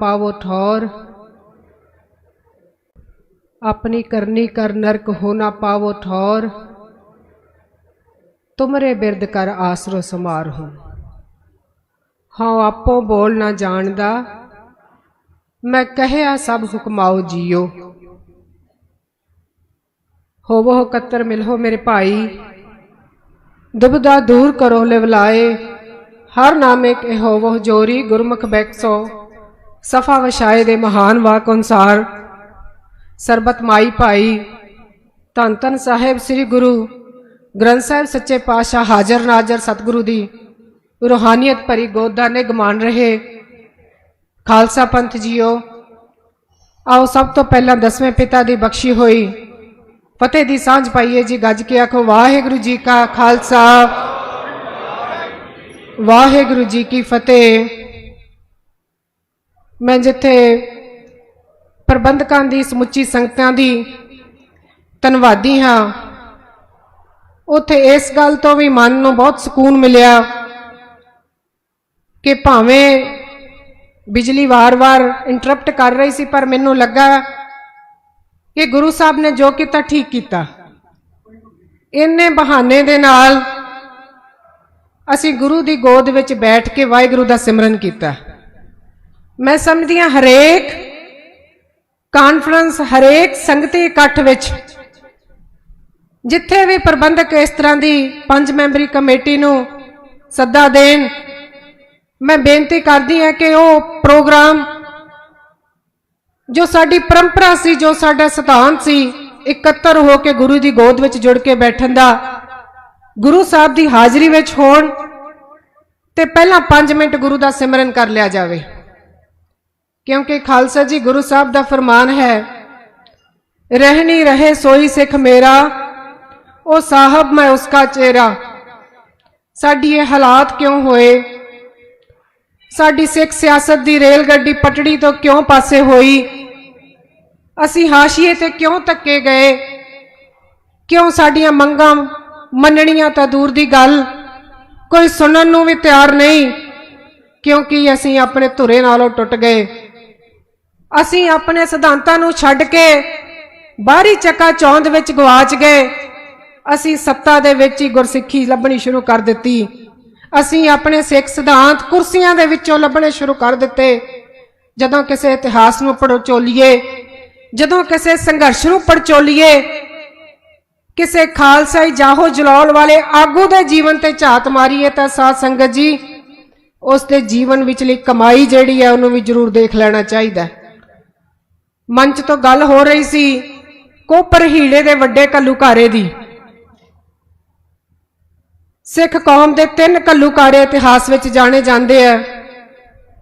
ਪਾਵੋ ਠੌਰ। ਆਪਣੀ ਕਰਨੀ ਕਰ ਨਰਕ ਹੋ ਨਾ ਪਾਵੋ ਠੌਰ। ਤੁਮਰੇ ਬਿਰਦ ਕਰ ਆਸਰੋ ਸਮਾਰ ਹੋ। ਹਾਂ ਆਪੋ ਬੋਲ ਨਾ ਜਾਣਦਾ। ਮੈਂ ਕਹਿਆ ਸਭ ਹੁਕਮਾਓ ਜੀਓ। ਹੋਵੋ ਕਤਰ ਮਿਲੋ ਮੇਰੇ ਭਾਈ। ਦੁਬਦਾ ਦੂਰ ਕਰੋ ਲਿਵਲਾਏ। ਹਰ ਨਾਮੇ ਕੇ ਹੋਵੋ ਜੋਰੀ ਗੁਰਮੁਖ ਬੈਕਸੋ। ਸਫਾ ਵਸ਼ਾਏ ਦੇ ਮਹਾਨ ਵਾਕ ਅਨੁਸਾਰ, ਸਰਬਤ ਮਾਈ ਭਾਈ, ਧੰਨ ਧੰਨ ਸਾਹਿਬ ਸ੍ਰੀ ਗੁਰੂ ਗ੍ਰੰਥ ਸਾਹਿਬ ਸੱਚੇ ਪਾਤਸ਼ਾਹ ਹਾਜ਼ਰ ਨਾਜ਼ਰ ਸਤਿਗੁਰੂ ਦੀ ਰੂਹਾਨੀਅਤ ਭਰੀ ਗੋਦ ਦਾ ਨਿਗਮਾਨ ਰਹੇ। ਖਾਲਸਾ ਪੰਥ ਜੀਓ, ਆਓ ਸਭ ਤੋਂ ਪਹਿਲਾਂ ਦਸਵੇਂ ਪਿਤਾ ਦੀ ਬਖਸ਼ੀ ਹੋਈ। ਫਤਿਹ ਦੀ ਸਾਂਝ ਪਾਈਏ ਜੀ ਗੱਜ ਕੇ ਆਖੋ, ਵਾਹਿਗੁਰੂ ਜੀ ਕਾ ਖਾਲਸਾ। ਵਾਹਿਗੁਰੂ ਜੀ ਕੀ ਫਤਿਹ। ਮੈਂ ਜਿੱਥੇ ਪ੍ਰਬੰਧਕਾਂ ਦੀ, ਸਮੁੱਚੀ ਸੰਗਤਾਂ ਦੀ ਧੰਨਵਾਦੀ ਹਾਂ, ਉੱਥੇ ਇਸ ਗੱਲ ਤੋਂ ਵੀ ਮਨ ਨੂੰ ਬਹੁਤ ਸਕੂਨ ਮਿਲਿਆ ਕਿ ਭਾਵੇਂ ਬਿਜਲੀ ਵਾਰ-ਵਾਰ ਇੰਟਰਪਟ ਕਰ ਰਹੀ ਸੀ, ਪਰ ਮੈਨੂੰ ਲੱਗਾ ਕਿ ਗੁਰੂ ਸਾਹਿਬ ਨੇ ਜੋ ਕੀਤਾ, ਠੀਕ ਕੀਤਾ। ਇੰਨੇ ਬਹਾਨੇ ਦੇ ਨਾਲ ਅਸੀਂ ਗੁਰੂ ਦੀ ਗੋਦ ਵਿੱਚ ਬੈਠ ਕੇ ਵਾਹਿਗੁਰੂ ਦਾ ਸਿਮਰਨ ਕੀਤਾ। ਮੈਂ ਸਮਝਦੀ ਹਾਂ ਹਰੇਕ ਕਾਨਫਰੰਸ ਹਰੇਕ ਸੰਗਤੀ ਇਕੱਠ ਵਿੱਚ ਜਿੱਥੇ ਵੀ ਪ੍ਰਬੰਧਕ ਇਸ ਤਰ੍ਹਾਂ ਦੀ ਪੰਜ ਮੈਂਬਰੀ ਕਮੇਟੀ ਨੂੰ ਸੱਦਾ ਦੇਣ, ਮੈਂ ਬੇਨਤੀ ਕਰਦੀ ਹਾਂ ਕਿ ਉਹ ਪ੍ਰੋਗਰਾਮ ਜੋ ਸਾਡੀ ਪਰੰਪਰਾ ਸੀ, ਜੋ ਸਾਡਾ ਸਿਧਾਂਤ ਸੀ, ਇਕੱਤਰ ਹੋ ਕੇ ਗੁਰੂ ਦੀ ਗੋਦ ਵਿੱਚ ਜੁੜ ਕੇ ਬੈਠਣ ਦਾ, ਗੁਰੂ ਸਾਹਿਬ ਦੀ ਹਾਜ਼ਰੀ ਵਿੱਚ ਹੋਣ ਤੇ ਪਹਿਲਾਂ 5 ਮਿੰਟ ਗੁਰੂ ਦਾ ਸਿਮਰਨ ਕਰ ਲਿਆ ਜਾਵੇ। ਕਿਉਂਕਿ ਖਾਲਸਾ ਜੀ ਗੁਰੂ ਸਾਹਿਬ ਦਾ ਫਰਮਾਨ ਹੈ ਰਹਿਣੀ ਰਹੇ ਸੋਈ ਸਿੱਖ ਮੇਰਾ, ਉਹ ਸਾਹਿਬ ਮੈਂ ਉਸਕਾ ਚਿਹਰਾ। ਸਾਡੀ ਇਹ ਹਾਲਾਤ ਕਿਉਂ ਹੋਏ? ਸਾਡੀ ਸਿੱਖ ਸਿਆਸਤ ਦੀ ਰੇਲ ਗੱਡੀ ਪਟੜੀ ਤੋਂ ਕਿਉਂ ਪਾਸੇ ਹੋਈ? ਅਸੀਂ ਹਾਸ਼ੀਏ ਤੇ ਕਿਉਂ ਧੱਕੇ ਗਏ? ਕਿਉਂ ਸਾਡੀਆਂ ਮੰਗਾਂ ਮੰਨਣੀਆਂ ਤਾਂ ਦੂਰ ਦੀ ਗੱਲ। ਕੋਈ ਸੁਣਨ ਨੂੰ ਵੀ ਤਿਆਰ ਨਹੀਂ, ਕਿਉਂਕਿ ਅਸੀਂ ਆਪਣੇ ਧੁਰੇ ਨਾਲੋਂ ਟੁੱਟ ਗਏ। ਅਸੀਂ ਆਪਣੇ ਸਿਧਾਂਤਾਂ ਨੂੰ ਛੱਡ ਕੇ ਬਾਹਰੀ ਚੱਕਾ ਚੌਂਦ ਵਿੱਚ ਗਵਾਚ ਗਏ। ਅਸੀਂ ਸੱਤਾ ਦੇ ਵਿੱਚ ਹੀ ਗੁਰਸਿੱਖੀ ਲੱਭਣੀ ਸ਼ੁਰੂ ਕਰ ਦਿੱਤੀ। ਅਸੀਂ ਆਪਣੇ ਸਿੱਖ ਸਿਧਾਂਤ ਕੁਰਸੀਆਂ ਦੇ ਵਿੱਚੋਂ ਲੱਭਣੇ ਸ਼ੁਰੂ ਕਰ ਦਿੱਤੇ। ਜਦੋਂ ਕਿਸੇ ਇਤਿਹਾਸ ਨੂੰ ਪੜਚੋਲੀਏ, ਜਦੋਂ ਕਿਸੇ ਸੰਘਰਸ਼ ਨੂੰ ਪੜਚੋਲੀਏ, ਕਿਸੇ ਖਾਲਸਾਈ ਜਾਹੋ ਜਲਾਲ ਵਾਲੇ ਆਗੂ ਦੇ ਜੀਵਨ ਤੇ ਝਾਤ ਮਾਰੀਏ ਤਾਂ ਸਾਧ ਸੰਗਤ ਜੀ, ਉਸ ਦੇ ਜੀਵਨ ਵਿਚਲੀ ਕਮਾਈ ਜਿਹੜੀ ਹੈ ਉਹਨੂੰ ਵੀ ਜ਼ਰੂਰ ਦੇਖ ਲੈਣਾ ਚਾਹੀਦਾ ਹੈ। ਮੰਚ ਤੋਂ ਗੱਲ ਹੋ ਰਹੀ ਸੀ ਕੋਪਰ ਹੀੜੇ ਦੇ ਵੱਡੇ ਕੱਲੂਕਾਰੇ ਦੀ। ਸਿੱਖ ਕੌਮ ਦੇ ਤਿੰਨ ਕੱਲੂਕਾਰੇ ਇਤਿਹਾਸ ਵਿੱਚ ਜਾਣੇ ਜਾਂਦੇ ਆ।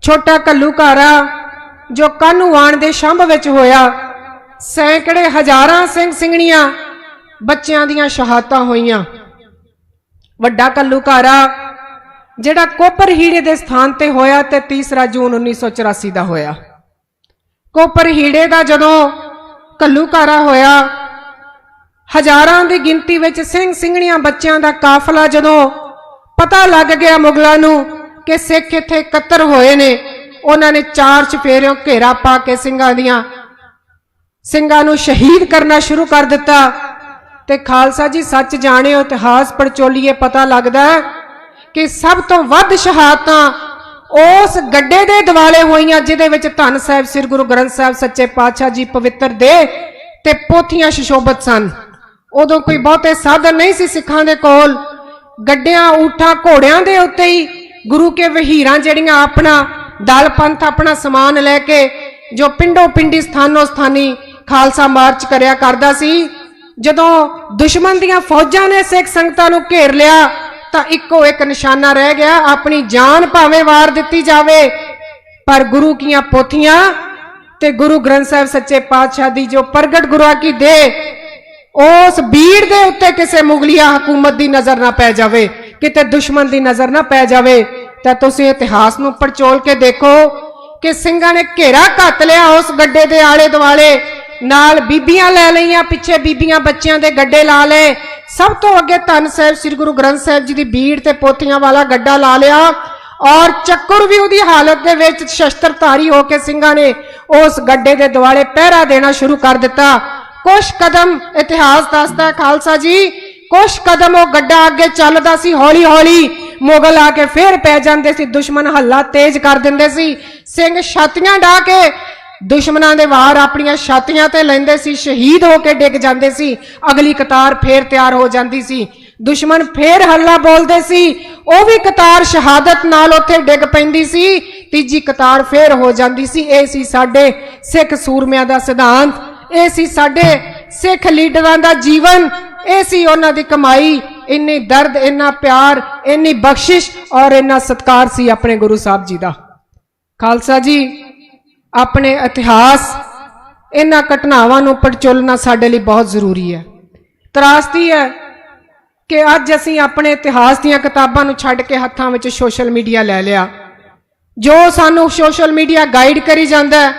ਛੋਟਾ ਕੱਲੂਕਾਰਾ ਜੋ ਕਾਨੂੰਵਾਨ ਦੇ ਸ਼ੰਭ ਵਿੱਚ ਹੋਇਆ, ਸੈਂਕੜੇ ਹਜ਼ਾਰਾਂ ਸਿੰਘ ਸਿੰਘਣੀਆਂ ਬੱਚਿਆਂ ਦੀਆਂ ਸ਼ਹਾਦਤਾਂ ਹੋਈਆਂ। ਵੱਡਾ ਕੱਲੂਕਾਰਾ ਜਿਹੜਾ ਕੋਪਰ ਹੀੜੇ ਦੇ ਸਥਾਨ ਤੇ ਹੋਇਆ ਤੇ ਤੀਸਰਾ ਜੂਨ 1984 ਦਾ ਹੋਇਆ। ਕੋਪਰ ਹੀੜੇ ਦਾ ਜਦੋਂ ਕੱਲੂਕਾਰਾ ਹੋਇਆ, ਹਜ਼ਾਰਾਂ ਦੀ ਗਿਣਤੀ ਵਿੱਚ ਸਿੰਘ ਸਿੰਘਣੀਆਂ ਬੱਚਿਆਂ ਦਾ ਕਾਫਲਾ ਜਦੋਂ ਪਤਾ ਲੱਗ ਗਿਆ ਮੁਗਲਾਂ ਨੂੰ ਕਿ ਸਿੱਖ ਇੱਥੇ ਇਕੱਤਰ ਹੋਏ ਨੇ, ਉਹਨਾਂ ਨੇ ਚਾਰ ਚਫੇਰਿਓਂ ਘੇਰਾ ਪਾ ਕੇ ਸਿੰਘਾਂ ਦੀਆਂ, ਸਿੰਘਾਂ ਨੂੰ ਸ਼ਹੀਦ ਕਰਨਾ ਸ਼ੁਰੂ ਕਰ ਦਿੱਤਾ। ਤੇ ਖਾਲਸਾ ਜੀ, ਸੱਚ ਜਾਣਿਓ, ਇਤਿਹਾਸ ਪੜਚੋਲੀਏ ਪਤਾ ਲੱਗਦਾ ਕਿ ਸਭ ਤੋਂ ਵੱਧ ਸ਼ਹਾਦਤਾਂ ਉਸ ਗੱਡੇ ਦੇ ਦਿਵਾਲੇ ਹੋਈਆਂ, ਜਿਹਦੇ ਵਿੱਚ ਧੰਨ ਸਾਹਿਬ, ਸ੍ਰੀ ਗੁਰੂ ਗ੍ਰੰਥ ਸਾਹਿਬ ਸੱਚੇ ਪਾਤਸ਼ਾਹ ਜੀ ਪਵਿੱਤਰ ਦੇ ਤੇ ਪੋਥੀਆਂ ਸ਼ਿਸ਼ੋਭਤ ਸਨ। ਉਦੋਂ ਕੋਈ ਬਹੁਤੇ ਸਾਧਨ ਨਹੀਂ ਸੀ ਸਿੱਖਾਂ ਦੇ ਕੋਲ। ਗੱਡਿਆਂ, ਊਠਾਂ, ਘੋੜਿਆਂ ਦੇ ਉੱਤੇ ਹੀ ਗੁਰੂ ਕੇ ਵਹੀਰਾਂ ਜਿਹੜੀਆਂ ਆਪਣਾ ਦਲ, ਪੰਥ, ਆਪਣਾ ਸਮਾਨ ਲੈ ਕੇ ਜੋ ਪਿੰਡੋ ਪਿੰਡੀ, ਸਥਾਨੋ ਸਥਾਨੀ ਖਾਲਸਾ ਮਾਰਚ ਕਰਿਆ ਕਰਦਾ ਸੀ। ਜਦੋਂ ਦੁਸ਼ਮਣ ਦੀਆਂ ਫੌਜਾਂ ਨੇ ਸਿੱਖ ਸੰਗਤਾਂ ਨੂੰ ਘੇਰ ਲਿਆ ਤਾਂ ਇੱਕੋ ਇੱਕ ਨਿਸ਼ਾਨਾ ਰਹਿ ਗਿਆ, ਆਪਣੀ ਜਾਨ ਭਾਵੇਂ ਵਾਰ ਦਿੱਤੀ ਜਾਵੇ, ਪਰ ਗੁਰੂ ਕੀਆਂ ਪੋਥੀਆਂ ਤੇ ਗੁਰੂ ਗ੍ਰੰਥ ਸਾਹਿਬ ਸੱਚੇ ਪਾਤਸ਼ਾਹ ਦੀ ਜੋ ਪ੍ਰਗਟ ਗੁਰਾਂ ਕੀ ਦੇ, ਉਸ ਬੀੜ ਦੇ ਉੱਤੇ ਕਿਸੇ ਮੁਗਲਿਆ ਹਕੂਮਤ ਦੀ ਨਜ਼ਰ ਨਾ ਪੈ ਜਾਵੇ, ਕਿਤੇ ਦੁਸ਼ਮਣ ਦੀ ਨਜ਼ਰ ਨਾ ਪੈ ਜਾਵੇ, ਤਾਂ ਤੁਸੀਂ ਇਤਿਹਾਸ ਨੂੰ ਪੜਚੋਲ ਕੇ ਦੇਖੋ ਕਿ ਸਿੰਘਾਂ ਨੇ ਘੇਰਾ ਘੱਟ ਲਿਆ ਉਸ ਗੱਡੇ ਦੇ ਆਲੇ ਦੁਆਲੇ ਨਾਲ ਬੀਬੀਆਂ ਲੈ ਲਈਆਂ, ਪਿੱਛੇ ਬੀਬੀਆਂ ਬੱਚਿਆਂ ਦੇ ਗੱਡੇ ਲਾ ਲਏ ਸਭ ਤੋਂ ਅੱਗੇ ਧੰਨ ਸਾਹਿਬ ਸ੍ਰੀ ਗੁਰੂ ਗ੍ਰੰਥ ਸਾਹਿਬ ਜੀ ਦੀ ਬੀੜ ਤੇ ਪੋਥੀਆਂ ਵਾਲਾ ਗੱਡਾ ਲਾ ਲਿਆ ਔਰ ਚੱਕਰ ਵੀ ਉਹਦੀ ਹਾਲਤ ਦੇ ਵਿੱਚ ਸ਼ਸਤਰਧਾਰੀ ਹੋ ਕੇ ਸਿੰਘਾਂ ਨੇ ਉਸ ਗੱਡੇ ਦੇ ਦੁਆਲੇ ਪਹਿਰਾ ਦੇਣਾ ਸ਼ੁਰੂ ਕਰ ਦਿੱਤਾ। ਕੁਝ ਕਦਮ ਇਤਿਹਾਸ ਦੱਸਦਾ ਖਾਲਸਾ ਜੀ ਕੁਝ ਕਦਮ ਉਹ ਗੱਡਾ ਅੱਗੇ ਚੱਲਦਾ ਸੀ ਹੌਲੀ ਹੌਲੀ ਮੁਗਲ ਆ ਕੇ ਫੇਰ ਪੈ ਜਾਂਦੇ ਸੀ, ਦੁਸ਼ਮਣ ਹੱਲਾ ਤੇਜ਼ ਕਰ ਦਿੰਦੇ ਸੀ। ਸਿੰਘ ਛਾਤੀਆਂ ਢਾ ਕੇ ਦੁਸ਼ਮਣਾਂ ਦੇ ਵਾਰ ਆਪਣੀਆਂ ਛਾਤੀਆਂ ਤੇ ਲੈਂਦੇ ਸੀ, ਸ਼ਹੀਦ ਹੋ ਕੇ ਡਿੱਗ ਜਾਂਦੇ ਸੀ, ਅਗਲੀ ਕਤਾਰ ਫੇਰ ਤਿਆਰ ਹੋ ਜਾਂਦੀ ਸੀ। ਦੁਸ਼ਮਣ ਫੇਰ ਹੱਲਾ ਬੋਲਦੇ ਸੀ, ਉਹ ਵੀ ਕਤਾਰ ਸ਼ਹਾਦਤ ਨਾਲ ਉੱਥੇ ਡਿੱਗ ਪੈਂਦੀ ਸੀ। ਤੀਜੀ ਕਤਾਰ ਫੇਰ ਹੋ ਜਾਂਦੀ ਸੀ, ਇਹ ਸੀ ਸਾਡੇ ਸਿੱਖ ਸੂਰਮਿਆਂ ਦਾ ਸਿਧਾਂਤ, ਇਹ ਸੀ ਸਾਡੇ ਸਿੱਖ ਲੀਡਰਾਂ ਦਾ ਜੀਵਨ, ਇਹ ਸੀ ਉਹਨਾਂ ਦੀ ਕਮਾਈ। ਇੰਨੀ ਦਰਦ, ਇੰਨਾ ਪਿਆਰ, ਇੰਨੀ ਬਖਸ਼ਿਸ਼ ਔਰ ਇੰਨਾ ਸਤਕਾਰ ਸੀ ਆਪਣੇ ਗੁਰੂ ਸਾਹਿਬ ਜੀ ਦਾ। ਖਾਲਸਾ ਜੀ ਆਪਣੇ ਇਤਿਹਾਸ, ਇਹਨਾਂ ਘਟਨਾਵਾਂ ਨੂੰ ਪੜਚੋਲਣਾ ਸਾਡੇ ਲਈ ਬਹੁਤ ਜ਼ਰੂਰੀ ਹੈ। ਤਰਾਸਦੀ ਹੈ ਕਿ ਅੱਜ ਅਸੀਂ ਆਪਣੇ ਇਤਿਹਾਸ ਦੀਆਂ ਕਿਤਾਬਾਂ ਨੂੰ ਛੱਡ ਕੇ ਹੱਥਾਂ ਵਿੱਚ ਸੋਸ਼ਲ ਮੀਡੀਆ ਲੈ ਲਿਆ। ਜੋ ਸਾਨੂੰ ਸੋਸ਼ਲ ਮੀਡੀਆ ਗਾਈਡ ਕਰੀ ਜਾਂਦਾ ਹੈ,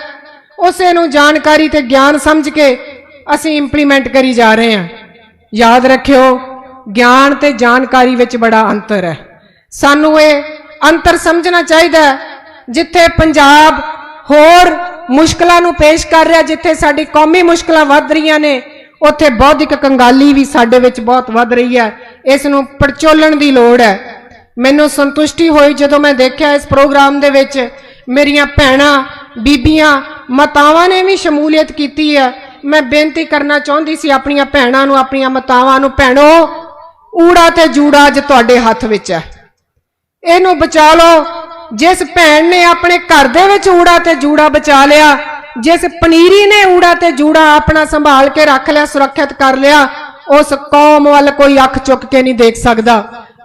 ਉਸੇ ਨੂੰ ਜਾਣਕਾਰੀ ਤੇ ਗਿਆਨ ਸਮਝ ਕੇ ਅਸੀਂ ਇੰਪਲੀਮੈਂਟ ਕਰੀ ਜਾ ਰਹੇ ਹਾਂ। ਯਾਦ ਰੱਖਿਓ, ਗਿਆਨ ਤੇ ਜਾਣਕਾਰੀ ਵਿੱਚ ਬੜਾ ਅੰਤਰ ਹੈ। ਸਾਨੂੰ ਇਹ ਅੰਤਰ ਸਮਝਣਾ ਚਾਹੀਦਾ ਹੈ, ਜਿੱਥੇ ਪੰਜਾਬ ਹੋਰ ਮੁਸ਼ਕਲਾਂ ਨੂੰ ਪੇਸ਼ ਕਰ ਰਿਹਾ ਜਿੱਥੇ ਸਾਡੀ ਕੌਮੀ ਮੁਸ਼ਕਲਾਂ ਵੱਧ ਰਹੀਆਂ ਨੇ, ਉੱਥੇ ਬੌਧਿਕ ਕੰਗਾਲੀ ਵੀ ਸਾਡੇ ਵਿੱਚ ਬਹੁਤ ਵੱਧ ਰਹੀ ਹੈ। ਇਸ ਨੂੰ ਪੜਚੋਲਣ ਦੀ ਲੋੜ ਹੈ। ਮੈਨੂੰ ਸੰਤੁਸ਼ਟੀ ਹੋਈ ਜਦੋਂ ਮੈਂ ਦੇਖਿਆ ਇਸ ਪ੍ਰੋਗਰਾਮ ਦੇ ਵਿੱਚ ਮੇਰੀਆਂ ਭੈਣਾਂ, ਬੀਬੀਆਂ, ਮਾਤਾਵਾਂ ਨੇ ਵੀ ਸ਼ਮੂਲੀਅਤ ਕੀਤੀ ਹੈ। ਮੈਂ ਬੇਨਤੀ ਕਰਨਾ ਚਾਹੁੰਦੀ ਸੀ ਆਪਣੀਆਂ ਭੈਣਾਂ ਨੂੰ, ਆਪਣੀਆਂ ਮਾਤਾਵਾਂ ਨੂੰ, ਭੈਣੋ, ਊੜਾ ਤੇ ਜੂੜਾ ਅੱਜ ਤੁਹਾਡੇ ਹੱਥ ਵਿੱਚ ਹੈ। ਇਹਨੂੰ ਬਚਾ ਲਓ ਜਿਸ ਭੈਣ ਨੇ ਆਪਣੇ ਘਰ ਦੇ ਵਿੱਚ ਊੜਾ ਤੇ ਜੂੜਾ ਬਚਾ ਲਿਆ, ਜਿਸ ਪਨੀਰੀ ਨੇ ਊੜਾ ਤੇ ਜੂੜਾ ਆਪਣਾ ਸੰਭਾਲ ਕੇ ਰੱਖ ਲਿਆ, ਸੁਰੱਖਿਅਤ ਕਰ ਲਿਆ, ਉਸ ਕੌਮ ਵੱਲ ਕੋਈ ਅੱਖ ਚੁੱਕ ਕੇ ਨਹੀਂ ਦੇਖ ਸਕਦਾ।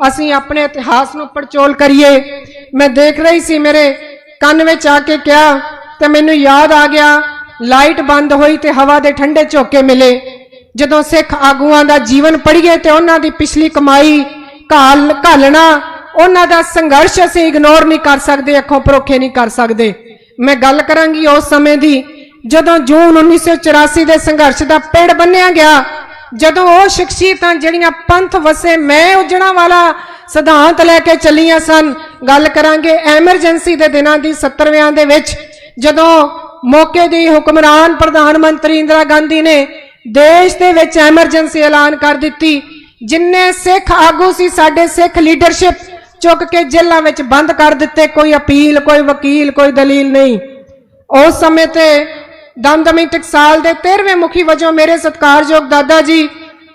ਅਸੀਂ ਆਪਣੇ ਇਤਿਹਾਸ ਨੂੰ ਪੜਚੋਲ ਕਰੀਏ। ਮੈਂ ਦੇਖ ਰਹੀ ਸੀ ਮੇਰੇ ਕੰਨ ਵਿੱਚ ਆ ਕੇ ਕਿਹਾ ਤੇ ਮੈਨੂੰ ਯਾਦ ਆ ਗਿਆ, ਲਾਈਟ ਬੰਦ ਹੋਈ ਤੇ ਹਵਾ ਦੇ ਠੰਡੇ ਝੋਕੇ ਮਿਲੇ। ਜਦੋਂ ਸਿੱਖ ਆਗੂਆਂ ਦਾ ਜੀਵਨ ਪੜ੍ਹੀਏ ਤੇ ਉਹਨਾਂ ਦੀ ਪਿਛਲੀ ਕਮਾਈ ਘਾਲ ਘਾਲਣਾ ਉਹਨਾਂ ਦਾ ਸੰਘਰਸ਼ ਅਸੀਂ ਇਗਨੋਰ ਨਹੀਂ ਕਰ ਸਕਦੇ, ਅੱਖੋਂ ਪਰੋਖੇ ਨਹੀਂ ਕਰ ਸਕਦੇ। ਮੈਂ ਗੱਲ ਕਰਾਂਗੀ ਉਸ ਸਮੇਂ ਦੀ, ਜਦੋਂ ਜੂਨ 1984 ਦੇ ਸੰਘਰਸ਼ ਦਾ ਪੇੜ ਬੰਨਿਆ ਗਿਆ, ਜਦੋਂ ਉਹ ਸ਼ਖਸੀਅਤਾਂ ਜਿਹੜੀਆਂ ਪੰਥ ਵਸੇ ਮੈਂ ਉਜਣਾ ਵਾਲਾ ਸਿਧਾਂਤ ਲੈ ਕੇ ਚੱਲੀਆਂ ਸਨ, ਗੱਲ ਕਰਾਂਗੇ ਐਮਰਜੈਂਸੀ ਦੇ ਦਿਨਾਂ ਦੀ 70ਵਿਆਂ ਦੇ ਵਿੱਚ, ਜਦੋਂ ਮੌਕੇ ਦੀ ਹੁਕਮਰਾਨ ਪ੍ਰਧਾਨ ਮੰਤਰੀ ਇੰਦਰਾ ਗਾਂਧੀ ਨੇ ਦੇਸ਼ ਦੇ ਵਿੱਚ ਐਮਰਜੈਂਸੀ ਐਲਾਨ ਕਰ ਦਿੱਤੀ, ਜਿੰਨੇ ਸਿੱਖ ਆਗੂ ਸੀ, ਸਾਡੇ ਸਿੱਖ ਲੀਡਰਸ਼ਿਪ ਚੁੱਕ ਕੇ ਜੇਲ੍ਹਾਂ ਵਿੱਚ ਬੰਦ ਕਰ ਦਿੱਤੇ, ਕੋਈ ਅਪੀਲ, ਕੋਈ ਵਕੀਲ, ਕੋਈ ਦਲੀਲ ਨਹੀਂ। ਉਸ ਸਮੇਂ ਤੇ ਦਮਦਮੀ ਟਕਸਾਲ ਦੇ 13ਵੇਂ ਮੁਖੀ ਵਜੋਂ ਮੇਰੇ ਸਤਿਕਾਰਯੋਗ ਦਾਦਾ ਜੀ,